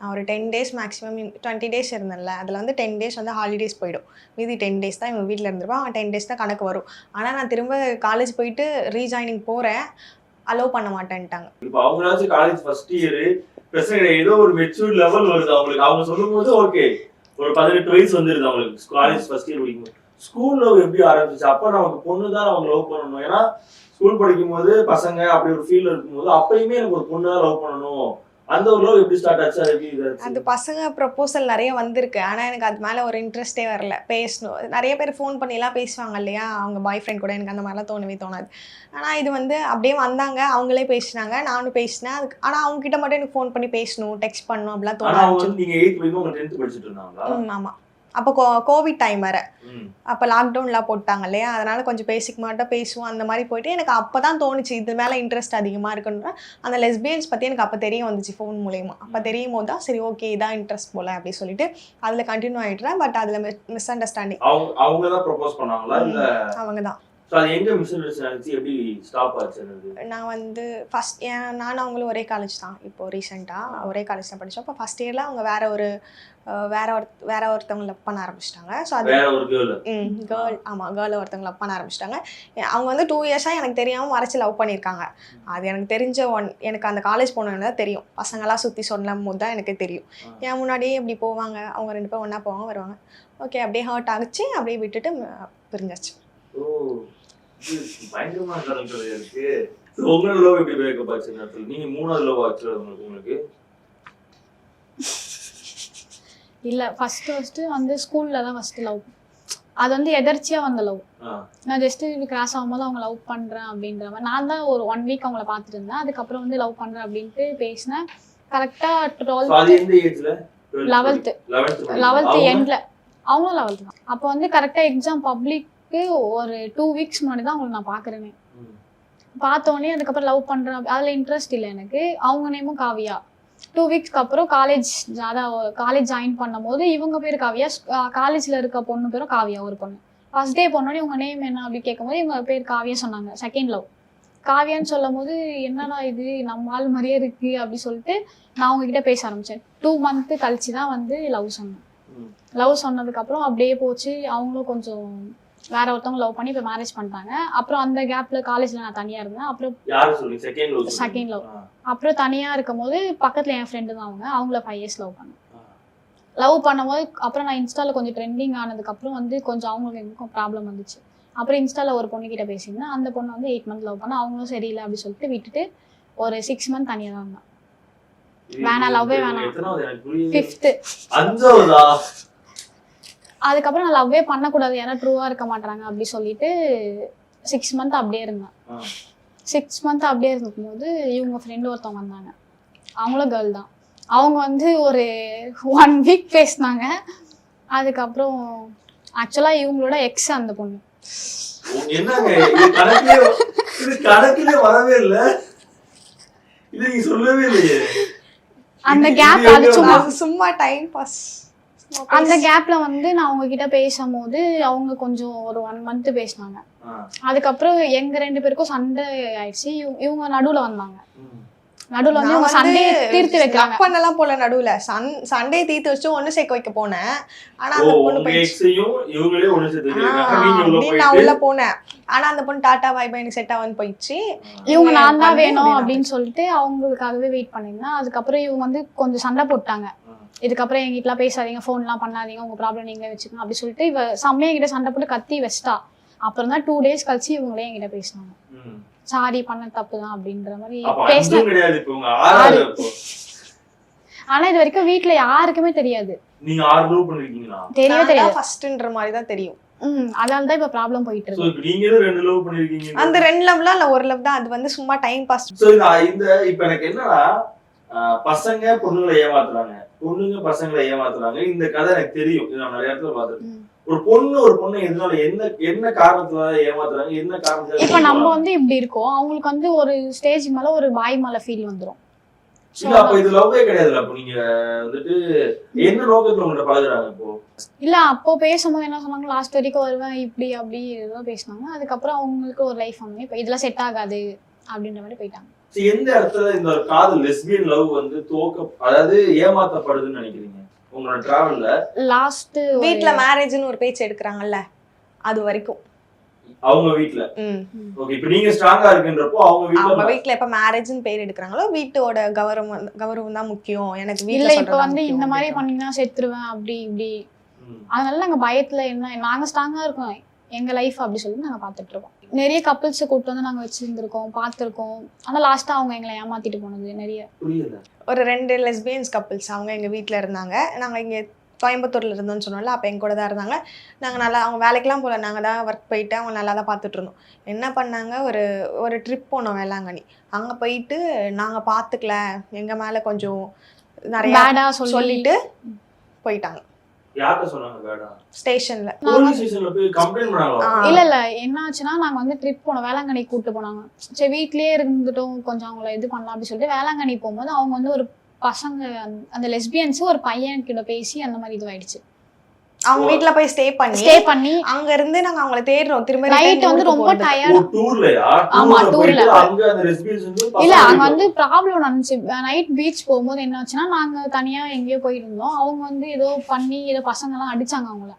Speaker 2: நான் ஒரு ten days maximum twenty days இருந்தேன்ல. அதில் வந்து டென் டேஸ் வந்து ஹாலிடேஸ் போயிடும். மீதி டென் டேஸ் தான் இவங்க வீட்டில் இருந்திருப்பா அவன் டென் டேஸ் தான் கணக்கு வரும். ஆனால் நான் திரும்ப காலேஜ் போயிட்டு ரீஜாயினிங் போகிறேன் அலோவ் பண்ண மாட்டேன்ட்டாங்க.
Speaker 4: இப்போ அவங்களாச்சும் காலேஜ் ஃபர்ஸ்ட் இயர் பிரச்சனை ஏதோ ஒரு மெச்சூர் லெவல் வருது அவங்களுக்கு. அவங்க சொல்லும் போது ஓகே ஒரு பதினெட்டு வயசு வந்துருது அவங்களுக்கு. காலேஜ் ஃபர்ஸ்ட் இயர் படிக்கும் ஸ்கூல் லவ் எப்படி ஆரம்பிச்சு? அப்ப நமக்கு பொண்ணு தான் அவங்க லவ் பண்ணணும். ஏன்னா ஸ்கூல் படிக்கும்போது பசங்க அப்படி ஒரு ஃபீல் இருக்கும்போது அப்பயுமே எனக்கு ஒரு பொண்ணு தான் லவ் பண்ணணும். அந்த ஒரு லவ் எப்படி ஸ்டார்ட் ஆச்சு? எப்படி?
Speaker 2: அந்த பசங்க ப்ரப்போசல் நிறைய வந்திருக்கு. ஆனால் எனக்கு அது மேலே ஒரு இன்ட்ரெஸ்டே வரல. பேசணும். நிறைய பேர் ஃபோன் பண்ணிலாம் பேசுவாங்க இல்லையா? அவங்க பாய் ஃப்ரெண்ட் கூட எனக்கு அந்த மாதிரிலாம் தோணவே தோணாது. ஆனால் இது வந்து அப்படியே வந்தாங்க. அவங்களே பேசினாங்க. நானும் பேசினேன். அதுக்கு ஆனால் அவங்க கிட்ட மட்டும் எனக்கு ஃபோன் பண்ணி பேசணும் டெக்ஸ்ட் பண்ணணும் அப்படிலாம் தோண
Speaker 4: ஆனா அவங்க
Speaker 2: ஆரம்பிச்சு
Speaker 4: வந்து நீங்க எயித் படிக்கும் உங்க டென்த் படிச்சுட்டு இருந்தாங்களா?
Speaker 2: ம் ஆமாம் அப்போ கோ கோவிட் டைம் வேறு. அப்போ லாக்டவுன்லாம் போட்டாங்க இல்லையா? அதனால கொஞ்சம் பேசிக் மட்டும் பேசுவோம் அந்த மாதிரி போயிட்டு எனக்கு அப்போ தான் தோணுச்சு இது மேலே இன்ட்ரெஸ்ட் அதிகமாக இருக்குன்ற. அந்த லெஸ்பியன்ஸ் பற்றி எனக்கு அப்போ தெரிய வந்துச்சு ஃபோன் மூலயமா. அப்போ தெரியும் போது தான் சரி ஓகே இதான் இன்ட்ரெஸ்ட் போல அப்படி சொல்லிட்டு அதில் கண்டினியூ ஆகிட்டுறேன் பட் அதில் மிஸ் அண்டர்ஸ்டாண்டிங்
Speaker 4: அவங்க தான் So அது எங்க மிஸ் ஆச்சு எப்படி ஸ்டாப் ஆச்சு
Speaker 2: நான் வந்து ஃபஸ்ட் நானும் அவங்களும் ஒரே காலேஜ் தான் இப்போ ரீசெண்டாக ஒரே காலேஜ் தான் படித்தோம் அப்போ ஃபஸ்ட் இயரில் அவங்க வேற ஒரு வேற ஒரு வேற ஒருத்தவங்க லவ் பண்ண ஆரம்பிச்சிட்டாங்க. ஸோ அது ம் கேர்ள் ஆமாம் கேர்ளை ஒருத்தவங்க லவ் பண்ண ஆரம்பிச்சிட்டாங்க. அவங்க வந்து டூ இயர்ஸாக எனக்கு தெரியாமல் மறைச்சு லவ் பண்ணியிருக்காங்க. அது எனக்கு தெரிஞ்ச ஒன் எனக்கு அந்த காலேஜ் தான் தெரியும். பசங்களாம் சுற்றி சொல்லும் போது தான் எனக்கு தெரியும். என் முன்னாடியே இப்படி போவாங்க? அவங்க ரெண்டு பேரும் ஒன்றா போவாங்க வருவாங்க. ஓகே அப்படியே ஹர்ட் ஆகுச்சு. அப்படியே விட்டுட்டு பிரிஞ்சாச்சு.
Speaker 4: பயங்கரமான கதை இருக்கு. உங்களோட லவ் எப்படி பிரேக்கப் ஆச்சு இந்த இடத்துல நீங்க மூணாவது லவ் ஆச்சு உங்களுக்கு உங்களுக்கு?
Speaker 3: இல்ல ஃபர்ஸ்ட் ஃபர்ஸ்ட் வந்து ஸ்கூல்ல தான் ஃபர்ஸ்ட் லவ் அது வந்து எதர்ச்சியா வந்த லவ். நான் ஜஸ்ட் கிராஸ் ஆகும்போது அவங்க லவ் பண்றேன் அப்படின்ற மாதிரி. நான் தான் ஒரு ஒன் வீக் அவங்கள பார்த்துட்டு இருந்தேன் அதுக்கப்புறம் வந்து லவ் பண்றேன் அப்படின்ட்டு பேசினேன். கரெக்டா டுவெல்த் லெவல்த்து லெவல்த்து எண்ட்ல அவங்களும் லெவல்த் தான். அப்போ வந்து கரெக்டா எக்ஸாம் பப்ளிக்கு ஒரு டூ வீக்ஸ் முன்னாடி தான் அவங்களை நான் பார்க்குறேனே பார்த்தோன்னே அதுக்கப்புறம் லவ் பண்ணுறேன் அதில் இன்ட்ரெஸ்ட் இல்லை எனக்கு. அவங்க நேமும் காவியா. டூ வீக்ஸ்க்கு அப்புறம் காலேஜ் அதான் காலேஜ் ஜாயின் பண்ணும்போது இவங்க பேர் காவியா காலேஜில் இருக்க பொண்ணு பேரும் காவியா ஒரு பொண்ணு. ஃபர்ஸ்ட் டே பொண்ணோடனே உங்கள் நேம் என்ன அப்படி கேட்கும்போது இவங்க பேர் காவியா சொன்னாங்க செகண்ட் லவ் காவியான்னு சொல்லும் போது என்னடா இது நம்ம ஆள் மாதிரியே இருக்கு அப்படி சொல்லிட்டு நான் உங்ககிட்ட பேச ஆரம்பிச்சேன். டூ மந்த்து கழிச்சு தான் வந்து லவ் சொன்னேன். லவ் சொன்னதுக்கப்புறம் அப்படியே போச்சு. அவங்களும் கொஞ்சம் வேற ஒருத்தவங்க லவ் பண்ணி இப்போ மேரேஜ் பண்ணிட்டாங்க. அப்புறம் அந்த கேப்ல காலேஜ்ல நான் தனியா இருந்தேன். அப்புறம்
Speaker 4: செகண்ட் லவ்.
Speaker 3: அப்புறம் தனியா இருக்கும்போது பக்கத்துல என் ஃப்ரெண்டு தான் அவங்க. அவங்கள ஃபைவ் இயர்ஸ் லவ் பண்ணேன். லவ் பண்ணும்போது அப்புறம் நான் இன்ஸ்டால கொஞ்சம் ட்ரெண்டிங் ஆனதுக்கப்புறம் வந்து கொஞ்சம் அவங்களுக்கு எனக்கும் ப்ராப்ளம் வந்துச்சு. அப்புறம் இன்ஸ்டால ஒரு பொண்ணு கிட்ட பேசியிருந்தேன். அந்த பொண்ணு வந்து எயிட் மந்த் லவ் பண்ண அவங்களும் சரியில்லை அப்படி சொல்லிட்டு விட்டுட்டு ஒரு சிக்ஸ் மந்த் தனியாக தான் இருந்தான் வேணாம், ஏ வேணாம். ஃபிஃப்த்து அதுக்கப்புறம் நான் லவ்வே பண்ணக்கூடாது. ஏன்னா ட்ரூவா இருக்க மாட்டாங்க அப்படி சொல்லிட்டு சிக்ஸ் மந்த் அப்படியே இருந்தேன். சிக்ஸ் மந்த் அப்படியே இருக்கும்போது இவங்க ஃப்ரெண்டு ஒருத்தவங்க வந்தாங்க. அவங்களும் கேர்ள் தான். அவங்க வந்து ஒரு ஒன் வீக் பேசினாங்க. அதுக்கப்புறம் ஆக்சுவலாக இவங்களோட எக்ஸ் அந்த பொண்ணு. அந்த கேப் அது சும்மா
Speaker 2: அது சும்மா டைம் பாஸ்
Speaker 3: அந்த கேப்ல வந்து நான் அவங்க கிட்ட பேசும்போது அவங்க கொஞ்சம் ஒரு ஒன் மந்த் பேசினாங்க. அதுக்கப்புறம் எங்க ரெண்டு பேருக்கும் சண்டை ஆயிடுச்சு. இவங்க- இவங்க நடுவுல வந்தாங்க. நடுவுல வந்து இவங்க சண்டையை தீர்த்து வைக்கிறாங்க.
Speaker 2: பண்ணலாம் போல நடுவுல. சன் சண்டே தீர்த்து வச்சு ஒண்ணு சேர்க்க வைக்க போனேன். ஆனா அந்த பொண்ணு நான் உள்ள போனேன். ஆனா அந்த பொண்ணு டாட்டா வைபா எனக்கு செட் ஆகுன்னு போயிடுச்சு.
Speaker 3: இவங்க நான் தான் வேணும் அப்படின்னு சொல்லிட்டு அவங்களுக்காகவே வெயிட் பண்ணியிருந்தேன். அதுக்கப்புறம் இவங்க வந்து கொஞ்சம் சண்டை போட்டாங்க. இதுக்கப்புறம் எங்கிட்டலாம் பேசாதீங்க ஃபோன்லாம் பண்ணாதீங்க உங்க ப்ராப்ளம் நீங்களே வச்சுக்கணும் அப்படி சொல்லிட்டு இவ செம்மையா என்கிட்ட சண்டை போட்டு கத்தி வச்சிட்டா. அப்புறம் தான் டூ டேஸ் கழிச்சு இவங்களே என்கிட்ட பேசினாங்க. சாரி பண்ண தப்பு தான் அப்படின்ற மாதிரி
Speaker 4: அப்ப
Speaker 3: பேசின
Speaker 4: அஞ்சும் கிடையாது இப்ப உங்க ஆறாவது அப்போ.
Speaker 3: ஆனா இது வரைக்கும் வீட்ல யாருக்குமே தெரியாது.
Speaker 4: நீங்க ஆறு லவ் பண்ணிருக்கீங்களா?
Speaker 3: தெரியவே தெரியாது.
Speaker 2: ஃபர்ஸ்ட்ன்ற மாதிரி தான் தெரியும்.
Speaker 3: ம் அதனால தான் இப்ப ப்ராப்ளம் போயிட்டு
Speaker 4: சோ
Speaker 3: இருக்கு.
Speaker 4: இப்ப நீங்களும் ரெண்டு லவ் பண்ணிருக்கீங்க?
Speaker 2: அந்த ரெண்டு லவ்லாம் இல்ல ஒரு லவ் தான். அது வந்து சும்மா டைம் பாஸ்
Speaker 4: சோ இந்த இப்ப எனக்கு என்னன்னா பசங்க பொண்ணுங்களை ஏமாத்துறாங்க. பொண்ணுங்க பசங்களை ஏமாத்துறாங்க. இந்த கதை எனக்கு தெரியும். நான் நிறைய இடத்துல பார்த்திருக்கேன்.
Speaker 3: ம்.
Speaker 4: ஒரு பொண்ணு ஒரு பொண்ணு எதனால என்ன என்ன காரணத்துல ஏமாத்துறாங்க? என்ன காரணத்துல
Speaker 3: இப்ப நம்ம வந்து இப்படி இருக்கோம். அவங்களுக்கு வந்து ஒரு ஸ்டேஜ் மேல ஒரு பாய் மேல ஃபீல் வந்துரும். So,
Speaker 4: இல்ல அப்ப இது லவ்வே கிடையாதுல்ல அப்ப நீங்க வந்துட்டு என்ன நோக்கத்துல உங்கள்ட்ட பழகுறாங்க இப்போ?
Speaker 3: இல்ல அப்போ பேசும்போது என்ன சொன்னாங்க? லாஸ்ட் வரைக்கும் வருவேன் இப்படி அப்படி ஏதோ பேசினாங்க. அதுக்கப்புறம் அவங்களுக்கு ஒரு லைஃப் வந்து இப்போ இதெல்லாம் செட் ஆகாது அப்படின்ற மாதிரி போயிட்டாங்க.
Speaker 4: சரி, எந்த இடத்துல இந்த ஒரு காதல் லெஸ்பியன் லவ் வந்து துவக்க அதாவது ஏமாத்தப்படுதுன்னு நினைக்கிறீங்க? உங்களோட டிராவல்ல
Speaker 3: லாஸ்ட்
Speaker 2: வீட்ல மேரேஜ்னு ஒரு பேச்சு எடுக்கிறாங்கல்ல அது வரைக்கும்.
Speaker 4: அவங்க வீட்ல. ஓகே இப்ப நீங்க ஸ்ட்ராங்கா இருக்குன்றப்போ அவங்க
Speaker 2: அவங்க
Speaker 4: வீட்ல
Speaker 2: வீட்ல எப்ப மேரேஜ்னு பேர் எடுக்கிறாங்களோ வீட்டோட கௌரவம் கௌரவம் தான் முக்கியம். எனக்கு
Speaker 3: இல்ல
Speaker 2: வீட்ல
Speaker 3: இப்ப வந்து இந்த மாதிரி. பண்ணீங்கன்னா செத்துருவேன் அப்படி இப்படி. அதனால நாங்க பயத்துல என்ன நாங்க ஸ்ட்ராங்கா இருக்கோம். எங்க லைஃப் அப்படி சொல்லி நாங்க பார்த்துட்டு இருக்கோம். நிறைய கப்பிள்ஸை கூப்பிட்டு வந்து நாங்க வச்சிருந்திருக்கோம் பார்த்துருக்கோம். ஆனா லாஸ்டா அவங்க எங்களை ஏமாத்திட்டு போனது நிறைய.
Speaker 2: ஒரு ரெண்டு லெஸ்பியன்ஸ் கப்பிள்ஸ் அவங்க எங்கள் வீட்டில் இருந்தாங்க. நாங்கள் இங்கே கோயம்புத்தூரில் இருந்தோம்னு சொன்னோம்ல அப்போ எங்க கூட தான் இருந்தாங்க. நாங்கள் நல்லா அவங்க வேலைக்கெலாம் போகல. நாங்கள் தான் ஒர்க் போயிட்டு அவங்க நல்லா தான் பார்த்துட்டு இருந்தோம் என்ன பண்ணாங்க ஒரு ஒரு ட்ரிப் போனோம் வேளாங்கண்ணி. அங்கே போயிட்டு நாங்கள் பார்த்துக்கல. எங்கள் மேலே கொஞ்சம் நிறைய சொல்லிட்டு போயிட்டாங்க. ஸ்டேஷனில்.
Speaker 4: போலீஸ் ஸ்டேஷன்ல போய் கம்ப்ளைண்ட் பண்ணாங்களா?
Speaker 3: இல்ல இல்ல. என்ன ஆச்சுன்னா நாங்க வந்து ட்ரிப் போனோம். வேளாங்கண்ணி கூட்டு போனாங்க. சரி வீட்லயே இருந்துட்டோம். கொஞ்சம் அவங்கள இது பண்ணலாம் அப்படின்னு சொல்லிட்டு வேளாங்கண்ணி போகும்போது அவங்க வந்து ஒரு பசங்க அந்த- அந்த லெஸ்பியன்ஸ் ஒரு பையன் கிட்ட பேசி அந்த மாதிரி இதுவாயிடுச்சு.
Speaker 2: அவங்க வீட்டில் போய் ஸ்டே பண்ணி
Speaker 3: ஸ்டே பண்ணி.
Speaker 2: அங்க இருந்து நாங்கள் அவங்கள தேடுறோம். திரும்ப
Speaker 3: நைட் வந்து ரொம்ப. டயர்ட்
Speaker 4: டூர்லயா
Speaker 3: ஆமா,
Speaker 4: டூர்ல அங்க அந்த வந்து
Speaker 3: இல்ல அங்க வந்து ப்ராப்ளம் நடந்துச்சு நைட் பீச் போகும்போது என்ன ஆச்சுன்னா நாங்க தனியா எங்கேயோ போயிருந்தோம். அவங்க வந்து ஏதோ பண்ணி ஏதோ பசங்க எல்லாம் அடிச்சாங்க அவங்கள.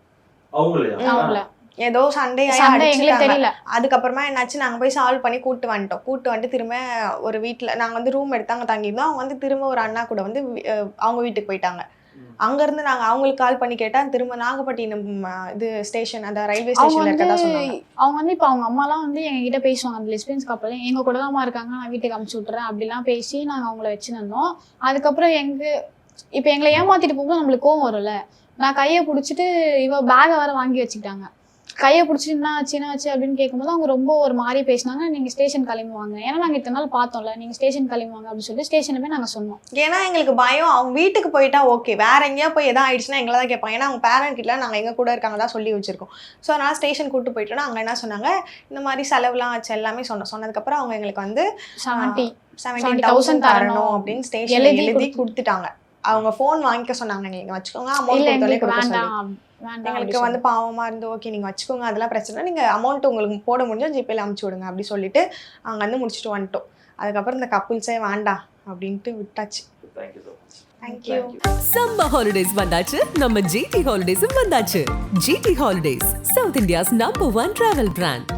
Speaker 4: அவங்களையா?
Speaker 3: அவங்கள.
Speaker 2: ஏதோ சண்டே
Speaker 3: சண்டை எங்களுக்கு தெரியல.
Speaker 2: அதுக்கப்புறமா என்னாச்சு நாங்கள் போய் சால்வ் பண்ணி கூட்டு வந்துட்டோம். கூட்டு வந்துட்டு திரும்ப ஒரு வீட்டில் நாங்கள் வந்து ரூம் எடுத்து அங்கே தங்கியிருந்தோம். அவங்க வந்து திரும்ப ஒரு அண்ணா கூட வந்து அவங்க வீட்டுக்கு போயிட்டாங்க. அங்கேருந்து நாங்கள் அவங்களுக்கு கால் பண்ணி கேட்டால் திரும்ப நாகப்பட்டினம் இது ஸ்டேஷன் அந்த ரயில்வே ஸ்டேஷனில் இருக்கதா சொன்னாங்க.
Speaker 3: அவங்க வந்து இப்போ அவங்க அம்மாலாம் வந்து எங்க கிட்ட பேசுவாங்க. அந்த லெஸ்பியன்ஸ் கப்பல் எங்க கூட தான் இருக்காங்க? நான் வீட்டுக்கு அமுச்சு விட்டுறேன். அப்படிலாம் பேசி நாங்க அவங்கள வச்சுருந்தோம் அதுக்கப்புறம் எங்க இப்போ எங்களை ஏமாத்திட்டு போகும்போது நம்மளுக்கு கோவம் வரும்ல. நான் கையை பிடிச்சிட்டு இவ பேகை வேற வாங்கி வச்சுக்கிட்டாங்க. கையை பிடிச்சிட்டு என்ன ஆச்சு என்ன ஆச்சு அப்படின்னு கேட்கும்போது அவங்க ரொம்ப ஒரு மாதிரி பேசினாங்க. நீங்க ஸ்டேஷன் கிளம்புவாங்க ஏன்னா நாங்க இத்தனை நாள் பார்த்தோம்ல நீங்க ஸ்டேஷன் கிளம்புவாங்க அப்படின்னு சொல்லி ஸ்டேஷனை போய் நாங்க சொன்னோம்.
Speaker 2: ஏன்னா எங்களுக்கு பயம். அவங்க வீட்டுக்கு போயிட்டா ஓகே வேற எங்கேயா போய் எதாவது ஆயிடுச்சுன்னா எங்களை தான் கேட்பாங்க. ஏன்னா அவங்க பேரண்ட் கிட்ட நாங்கள் எங்க கூட இருக்காங்க தான் சொல்லி வச்சிருக்கோம். ஸோ அதனால ஸ்டேஷன் கூட்டு போயிட்டோம்னா அங்கே என்ன சொன்னாங்க? இந்த மாதிரி செலவுலாம் ஆச்சு எல்லாமே சொன்னோம். சொன்னதுக்கப்புறம் அவங்க எங்களுக்கு வந்து
Speaker 3: செவன்ட்டி 70,000
Speaker 2: தௌசண்ட் தரணும் அப்படின்னு ஸ்டேஷன்
Speaker 3: எழுதி
Speaker 2: எழுதி
Speaker 3: கொடுத்து-
Speaker 2: கொடுத்துட்டாங்க. அவங்க ஃபோன் வாங்கிக்க சொன்னாங்க. நீங்க வச்சுக்கோங்க அமௌண்ட்
Speaker 3: வேண்டாம்.
Speaker 2: எங்களுக்கு வந்து பாவமா இருந்து ஓகே நீங்க வச்சுக்கோங்க அதெல்லாம் பிரச்சனை. நீங்க அமௌண்ட் உங்களுக்கு போட முடிஞ்சா ஜிபேல அமுச்சு விடுங்க அப்படி சொல்லிட்டு அங்க வந்து முடிச்சுட்டு வந்துட்டோம். அதுக்கப்புறம் இந்த கப்புள்ஸே வேண்டாம் அப்படின்ட்டு விட்டாச்சு. தேங்க்யூ
Speaker 1: சம்மர் ஹாலிடேஸ் வந்தாச்சு. நம்ம ஜிடி ஹாலிடேஸும் வந்தாச்சு. GT holidays south India's number one travel brand